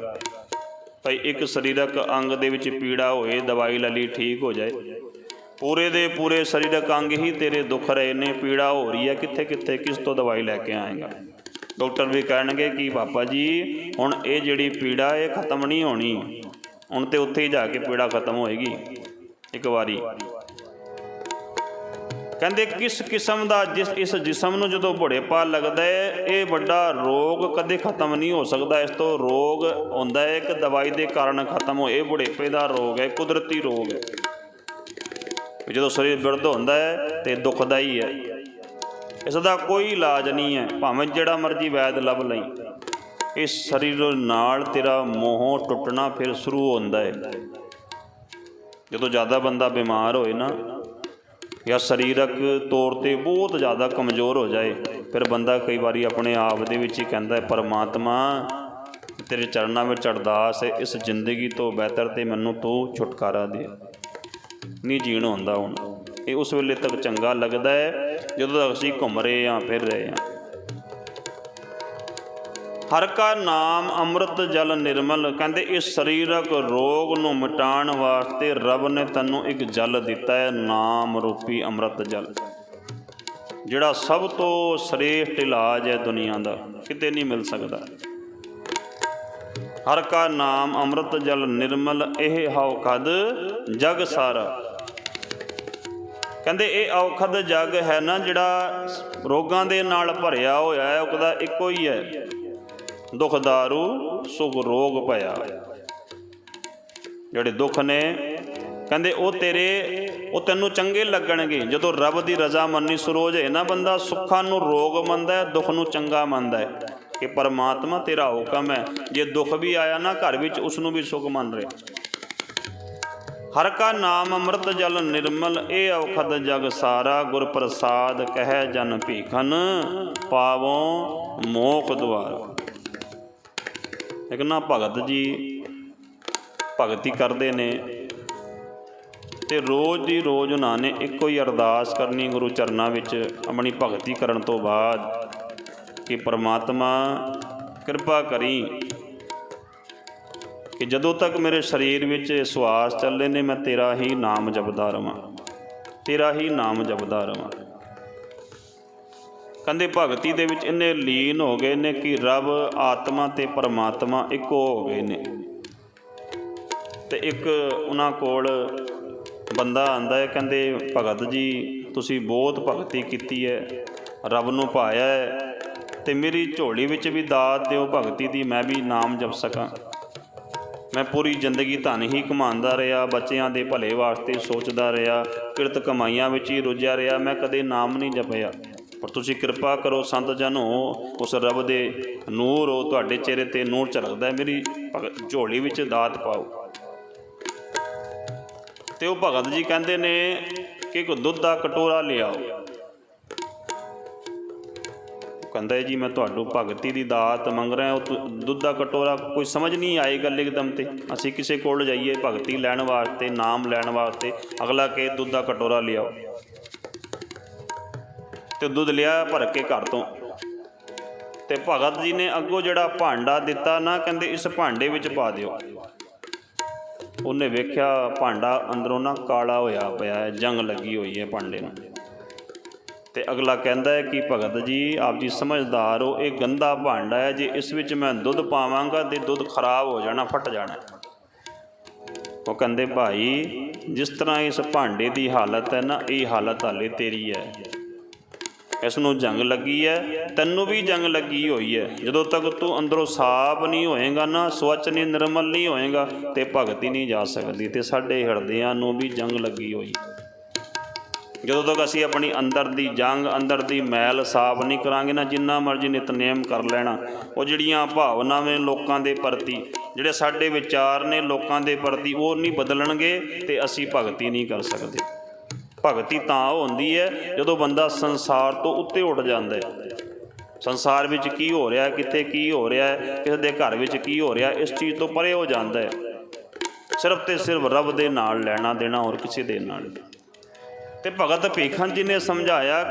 ਭਈ ਇੱਕ ਸਰੀਰਕ ਅੰਗ ਦੇ ਵਿੱਚ ਪੀੜਾ ਹੋਏ, ਦਵਾਈ ਲੈ ਲਈ, ਠੀਕ ਹੋ ਜਾਏ। ਪੂਰੇ ਦੇ ਪੂਰੇ ਸਰੀਰਕ ਅੰਗ ਹੀ ਤੇਰੇ ਦੁੱਖ ਰਹੇ ਨੇ, ਪੀੜਾ ਹੋ ਰਹੀ ਹੈ ਕਿੱਥੇ ਕਿੱਥੇ ਕਿਸ ਤੋਂ ਦਵਾਈ ਲੈ ਕੇ ਆਏਗਾ? ਡਾਕਟਰ ਵੀ ਕਹਿਣਗੇ ਕਿ ਪਾਪਾ ਜੀ, ਹੁਣ ਇਹ ਜਿਹੜੀ ਪੀੜਾ, ਇਹ ਖਤਮ ਨਹੀਂ ਹੋਣੀ। ਹੁਣ ਤੇ ਉੱਥੇ ਹੀ ਜਾ ਕੇ ਪੀੜਾ ਖਤਮ ਹੋਏਗੀ। ਇੱਕ ਵਾਰੀ। ਕਹਿੰਦੇ ਕਿਸ ਕਿਸਮ ਦਾ ਜਿਸ ਇਸ ਜਿਸਮ ਨੂੰ ਜਦੋਂ ਬੁਢੇਪਾ ਲੱਗਦਾ ਹੈ, ਇਹ ਵੱਡਾ ਰੋਗ ਕਦੇ ਖਤਮ ਨਹੀਂ ਹੋ ਸਕਦਾ। ਇਸ ਤੋਂ ਰੋਗ ਹੁੰਦਾ ਹੈ ਕਿ ਦਵਾਈ ਦੇ ਕਾਰਨ ਖਤਮ ਹੋ ਇਹ ਬੁਢੇਪੇ ਦਾ ਰੋਗ ਹੈ, ਕੁਦਰਤੀ ਰੋਗ ਹੈ। ਵੀ ਜਦੋਂ ਸਰੀਰ ਬਿਰਧ ਹੁੰਦਾ ਹੈ ਤੇ ਦੁਖਦਾ ਹੈ। ਇਸ ਦਾ ਕੋਈ ਇਲਾਜ ਨਹੀਂ ਹੈ, ਭਾਵੇਂ ਜਿਹੜਾ ਮਰਜ਼ੀ ਵੈਦ ਲੱਭ ਲਈ। ਇਸ ਸਰੀਰ ਨਾਲ ਤੇਰਾ ਮੋਹ ਟੁੱਟਣਾ ਫਿਰ ਸ਼ੁਰੂ ਹੁੰਦਾ ਹੈ। ਜਦੋਂ ਜ਼ਿਆਦਾ ਬੰਦਾ ਬਿਮਾਰ ਹੋਏ ਨਾ ਜਾਂ ਸਰੀਰਕ ਤੌਰ ਤੇ ਬਹੁਤ ਜ਼ਿਆਦਾ ਕਮਜ਼ੋਰ ਹੋ ਜਾਏ, ਫਿਰ ਬੰਦਾ ਕਈ ਵਾਰੀ ਆਪਣੇ ਆਪ ਦੇ ਵਿੱਚ ਹੀ ਕਹਿੰਦਾ ਹੈ, ਪਰਮਾਤਮਾ, ਤੇਰੇ ਚਰਨਾਂ ਵਿੱਚ ਅਰਦਾਸ ਹੈ, ਇਸ ਜ਼ਿੰਦਗੀ ਤੋਂ ਬਿਹਤਰ ਤੇ ਮੈਨੂੰ ਤੂੰ ਛੁਟਕਾਰਾ ਦੇ। ਨਹੀਂ ਜੀਣ ਹੁੰਦਾ ਹੁਣ। ਇਹ ਉਸ ਵੇਲੇ ਤੱਕ ਚੰਗਾ ਲੱਗਦਾ ਹੈ, ਜਦੋਂ ਤੱਕ ਅਸੀਂ ਘੁੰਮ ਰਹੇ ਹਾਂ, ਫਿਰ ਰਹੇ ਹਾਂ। ਹਰ ਕਾ ਨਾਮ ਅੰਮ੍ਰਿਤ ਜਲ ਨਿਰਮਲ, ਕਹਿੰਦੇ ਇਸ ਸਰੀਰਕ ਰੋਗ ਨੂੰ ਮਿਟਾਉਣ ਵਾਸਤੇ ਰੱਬ ਨੇ ਤੈਨੂੰ ਇੱਕ ਜਲ ਦਿੱਤਾ ਹੈ, ਨਾਮ ਰੂਪੀ ਅੰਮ੍ਰਿਤ ਜਲ। ਜਿਹੜਾ ਸਭ ਤੋਂ ਸ੍ਰੇਸ਼ਟ ਇਲਾਜ ਹੈ ਦੁਨੀਆ ਦਾ, ਕਿਤੇ ਨਹੀਂ ਮਿਲ ਸਕਦਾ। ਹਰ ਕਾ ਨਾਮ ਅੰਮ੍ਰਿਤ ਜਲ ਨਿਰਮਲ, ਇਹ ਹਉ ਜਗ ਸਾਰਾ। ਕਹਿੰਦੇ ਇਹ ਔਖਦ ਜਗ ਹੈ ਨਾ, ਜਿਹੜਾ ਰੋਗਾਂ ਦੇ ਨਾਲ ਭਰਿਆ ਹੋਇਆ ਹੈ, ਉਹਦਾ ਇੱਕੋ ਹੀ ਹੈ। ਦੁਖ ਦਾਰੂ ਸੁਖ ਰੋਗ ਭਇਆ। ਜਿਹੜੇ ਦੁੱਖ ਨੇ, ਕਹਿੰਦੇ ਉਹ ਤੇਰੇ, ਉਹ ਤੈਨੂੰ ਚੰਗੇ ਲੱਗਣਗੇ। ਜਦੋਂ ਰੱਬ ਦੀ ਰਜ਼ਾ ਮੰਨੀ ਸ਼ੁਰੂ ਹੋ ਜਾਏ, ਨਾ ਬੰਦਾ ਸੁੱਖਾਂ ਨੂੰ ਰੋਗ ਮੰਨਦਾ ਹੈ, ਦੁੱਖ ਨੂੰ ਚੰਗਾ ਮੰਨਦਾ ਹੈ। ਕਿ ਪਰਮਾਤਮਾ ਤੇਰਾ ਹੁਕਮ ਹੈ। ਜੇ ਦੁੱਖ ਵੀ ਆਇਆ ਨਾ, ਘਰ ਵਿੱਚ ਉਸ ਨੂੰ ਵੀ ਸੁਖ ਮੰਨ ਰਿਹਾ। ਹਰ ਕਾ ਨਾਮ ਅੰਮ੍ਰਿਤ ਜਲ ਨਿਰਮਲ, ਇਹ ਔਖਦ ਜਗ ਸਾਰਾ ਗੁਰ ਪ੍ਰਸਾਦ ਕਹਿ ਜਨ ਭੀਖਨ, ਪਾਵੋ ਮੋਖ ਦੁਆਰ। ਇੱਕ ਨਾ ਭਗਤ ਜੀ ਭਗਤੀ ਕਰਦੇ ਨੇ ਤੇ ਰੋਜ਼ ਦੀ ਰੋਜ਼ ਉਹਨਾਂ ਨੇ ਇੱਕੋ ਹੀ ਅਰਦਾਸ ਕਰਨੀ ਗੁਰੂ ਚਰਨਾਂ ਵਿੱਚ ਆਪਣੀ ਭਗਤੀ ਕਰਨ ਤੋਂ ਬਾਅਦ ਕਿ ਪ੍ਰਮਾਤਮਾ ਕਿਰਪਾ ਕਰੀ ਕਿ ਜਦੋਂ ਤੱਕ ਮੇਰੇ ਸਰੀਰ ਵਿੱਚ ਇਹ ਸਵਾਸ ਚੱਲੇ ਨੇ ਮੈਂ ਤੇਰਾ ਹੀ ਨਾਮ ਜਪਦਾ ਰਵਾਂ, ਤੇਰਾ ਹੀ ਨਾਮ ਜਪਦਾ ਰਵਾਂ। ਕਹਿੰਦੇ ਭਗਤੀ ਦੇ ਵਿੱਚ ਇੰਨੇ ਲੀਨ ਹੋ ਗਏ ਨੇ ਕਿ ਰੱਬ ਆਤਮਾ ਤੇ ਪਰਮਾਤਮਾ ਇੱਕੋ ਹੋ ਗਏ ਨੇ। ਤੇ ਇੱਕ ਉਹਨਾਂ ਕੋਲ ਬੰਦਾ ਆਂਦਾ ਹੈ, ਕਹਿੰਦੇ, ਭਗਤ ਜੀ, ਤੁਸੀਂ ਬਹੁਤ ਭਗਤੀ ਕੀਤੀ ਹੈ, ਰੱਬ ਨੂੰ ਪਾਇਆ ਹੈ ਤੇ ਮੇਰੀ ਝੋਲੀ ਵਿੱਚ ਵੀ ਦਾਤ ਦਿਓ, ਭਗਤੀ ਦੀ ਮੈਂ ਵੀ ਨਾਮ ਜਪ ਸਕਾਂ। ਮੈਂ ਪੂਰੀ ਜ਼ਿੰਦਗੀ ਧਨ ਹੀ ਕਮਾਉਂਦਾ ਰਿਹਾ, ਬੱਚਿਆਂ ਦੇ ਭਲੇ ਵਾਸਤੇ ਸੋਚਦਾ ਰਿਹਾ, ਕਿਰਤ ਕਮਾਈਆਂ ਵਿੱਚ ਹੀ ਰੁੱਝਿਆ ਰਿਹਾ, ਮੈਂ ਕਦੇ ਨਾਮ ਨਹੀਂ ਜਪਿਆ। ਪਰ ਤੁਸੀਂ ਕਿਰਪਾ ਕਰੋ ਸੰਤ ਹੋ ਉਸ ਰੱਬ ਦੇ ਨੂਰ ਹੋ, ਤੁਹਾਡੇ ਚਿਹਰੇ ਤੇ ਨੂਰ ਝਲਕਦਾ ਹੈ। ਮੇਰੀ ਭਗ- ਝੋਲੀ ਵਿੱਚ ਦਾਤ ਪਾਓ। ਤੇ ਉਹ ਭਗਤ ਜੀ ਕਹਿੰਦੇ ਨੇ ਕਿ ਕੋ ਦੁੱਧ ਦਾ ਕਟੋਰਾ ਲਿਆਓ। ਕਹਿੰਦਾ ਜੀ, ਮੈਂ ਤੁਹਾਨੂੰ ਭਗਤੀ ਦੀ ਦਾਤ ਮੰਗ ਰਿਹਾ ਉਹ ਦੁੱਧ ਦਾ ਕਟੋਰਾ ਕੋਈ ਸਮਝ ਨਹੀਂ ਆਈ ਗੱਲ ਇੱਕਦਮ ਤੇ। ਅਸੀਂ ਕਿਸੇ ਕੋਲ ਜਾਈਏ ਭਗਤੀ ਲੈਣ ਵਾਸਤੇ, ਨਾਮ ਲੈਣ ਵਾਸਤੇ। ਅਗਲਾ ਕਹੇ, ਦੁੱਧ ਦਾ ਕਟੋਰਾ ਲਿਆਓ। ਤੇ ਦੁੱਧ ਲਿਆ ਭਰ ਕੇ ਘਰ ਤੋਂ। ਤੇ ਭਗਤ ਜੀ ਨੇ ਅੱਗੋਂ ਜਿਹੜਾ ਭਾਂਡਾ ਦਿੱਤਾ ਨਾ, ਕਹਿੰਦੇ ਇਸ ਭਾਂਡੇ ਵਿੱਚ ਪਾ ਦਿਓ। ਉਹਨੇ ਵੇਖਿਆ ਭਾਂਡਾ ਅੰਦਰੋਂ ਨਾ ਕਾਲਾ ਹੋਇਆ ਪਿਆ ਹੈ, ਜੰਗ ਲੱਗੀ ਹੋਈ ਹੈ ਭਾਂਡੇ ਨੂੰ ਤੇ ਅਗਲਾ ਕਹਿੰਦਾ ਹੈ ਕਿ ਭਗਤ ਜੀ, ਆਪ ਜੀ ਸਮਝਦਾਰ ਹੋ, ਇਹ ਗੰਦਾ ਭਾਂਡਾ ਹੈ, ਜੇ ਇਸ ਵਿੱਚ ਮੈਂ ਦੁੱਧ ਪਾਵਾਂਗਾ ਤੇ ਦੁੱਧ ਖਰਾਬ ਹੋ ਜਾਣਾ, ਫਟ ਜਾਣਾ ਉਹ ਕਹਿੰਦੇ, ਭਾਈ, ਜਿਸ ਤਰ੍ਹਾਂ ਇਸ ਭਾਂਡੇ ਦੀ ਹਾਲਤ ਹੈ ਨਾ, ਇਹ ਹਾਲਤ ਹਾਲੇ ਤੇਰੀ ਹੈ। ਇਸ ਨੂੰ ਜੰਗ ਲੱਗੀ ਹੈ ਤੈਨੂੰ ਵੀ ਜੰਗ ਲੱਗੀ ਹੋਈ ਹੈ ਜਦੋਂ ਤੱਕ ਤੂੰ ਅੰਦਰੋਂ ਸਾਫ਼ ਨਹੀਂ ਹੋਏਗਾ ਨਾ, ਸਵੱਛ ਨਹੀਂ, ਨਿਰਮਲ ਨਹੀਂ ਹੋਏਗਾ, ਤੇ ਭਗਤੀ ਨਹੀਂ ਜਾ ਸਕਦੀ, ਤੇ ਸਾਡੇ ਹਿਰਦਿਆਂ ਨੂੰ ਵੀ ਜੰਗ ਲੱਗੀ ਹੋਈ ਜਦੋਂ ਤੱਕ ਅਸੀਂ ਆਪਣੀ ਅੰਦਰ ਦੀ ਜੰਗ, ਅੰਦਰ ਦੀ ਮੈਲ ਸਾਫ਼ ਨਹੀਂ ਕਰਾਂਗੇ ਨਾ, ਜਿੰਨਾ ਮਰਜ਼ੀ ਨਿਤਨੇਮ ਕਰ ਲੈਣਾ, ਉਹ ਜਿਹੜੀਆਂ ਭਾਵਨਾਵਾਂ ਲੋਕਾਂ ਦੇ ਪ੍ਰਤੀ, ਜਿਹੜੇ ਸਾਡੇ ਵਿਚਾਰ ਨੇ ਲੋਕਾਂ ਦੇ ਪ੍ਰਤੀ, ਉਹ ਨਹੀਂ ਬਦਲਣਗੇ, ਤੇ ਅਸੀਂ ਭਗਤੀ ਨਹੀਂ ਕਰ ਸਕਦੇ। ਭਗਤੀ ਤਾਂ ਹੁੰਦੀ ਹੈ ਜਦੋਂ ਬੰਦਾ ਸੰਸਾਰ ਤੋਂ ਉੱਤੇ ਉੱਠ ਜਾਂਦਾ ਹੈ ਸੰਸਾਰ ਵਿੱਚ ਕੀ ਹੋ ਰਿਹਾ ਹੈ ਕਿੱਥੇ ਕੀ ਹੋ ਰਿਹਾ, ਕਿਸੇ ਦੇ ਘਰ ਵਿੱਚ ਕੀ ਹੋ ਰਿਹਾ, ਇਸ ਚੀਜ਼ ਤੋਂ ਪਰੇ ਹੋ ਜਾਂਦਾ ਹੈ ਸਿਰਫ ਤੇ ਸਿਰਫ ਰੱਬ ਦੇ ਨਾਲ ਲੈਣਾ ਦੇਣਾ ਹੋਰ ਕਿਸੇ ਦੇ ਨਾਲ ਨਹੀਂ। ਤੇ ਭਗਤ ਭੀਖਨ ਜੀ ਨੇ ਸਮਝਾਇਆ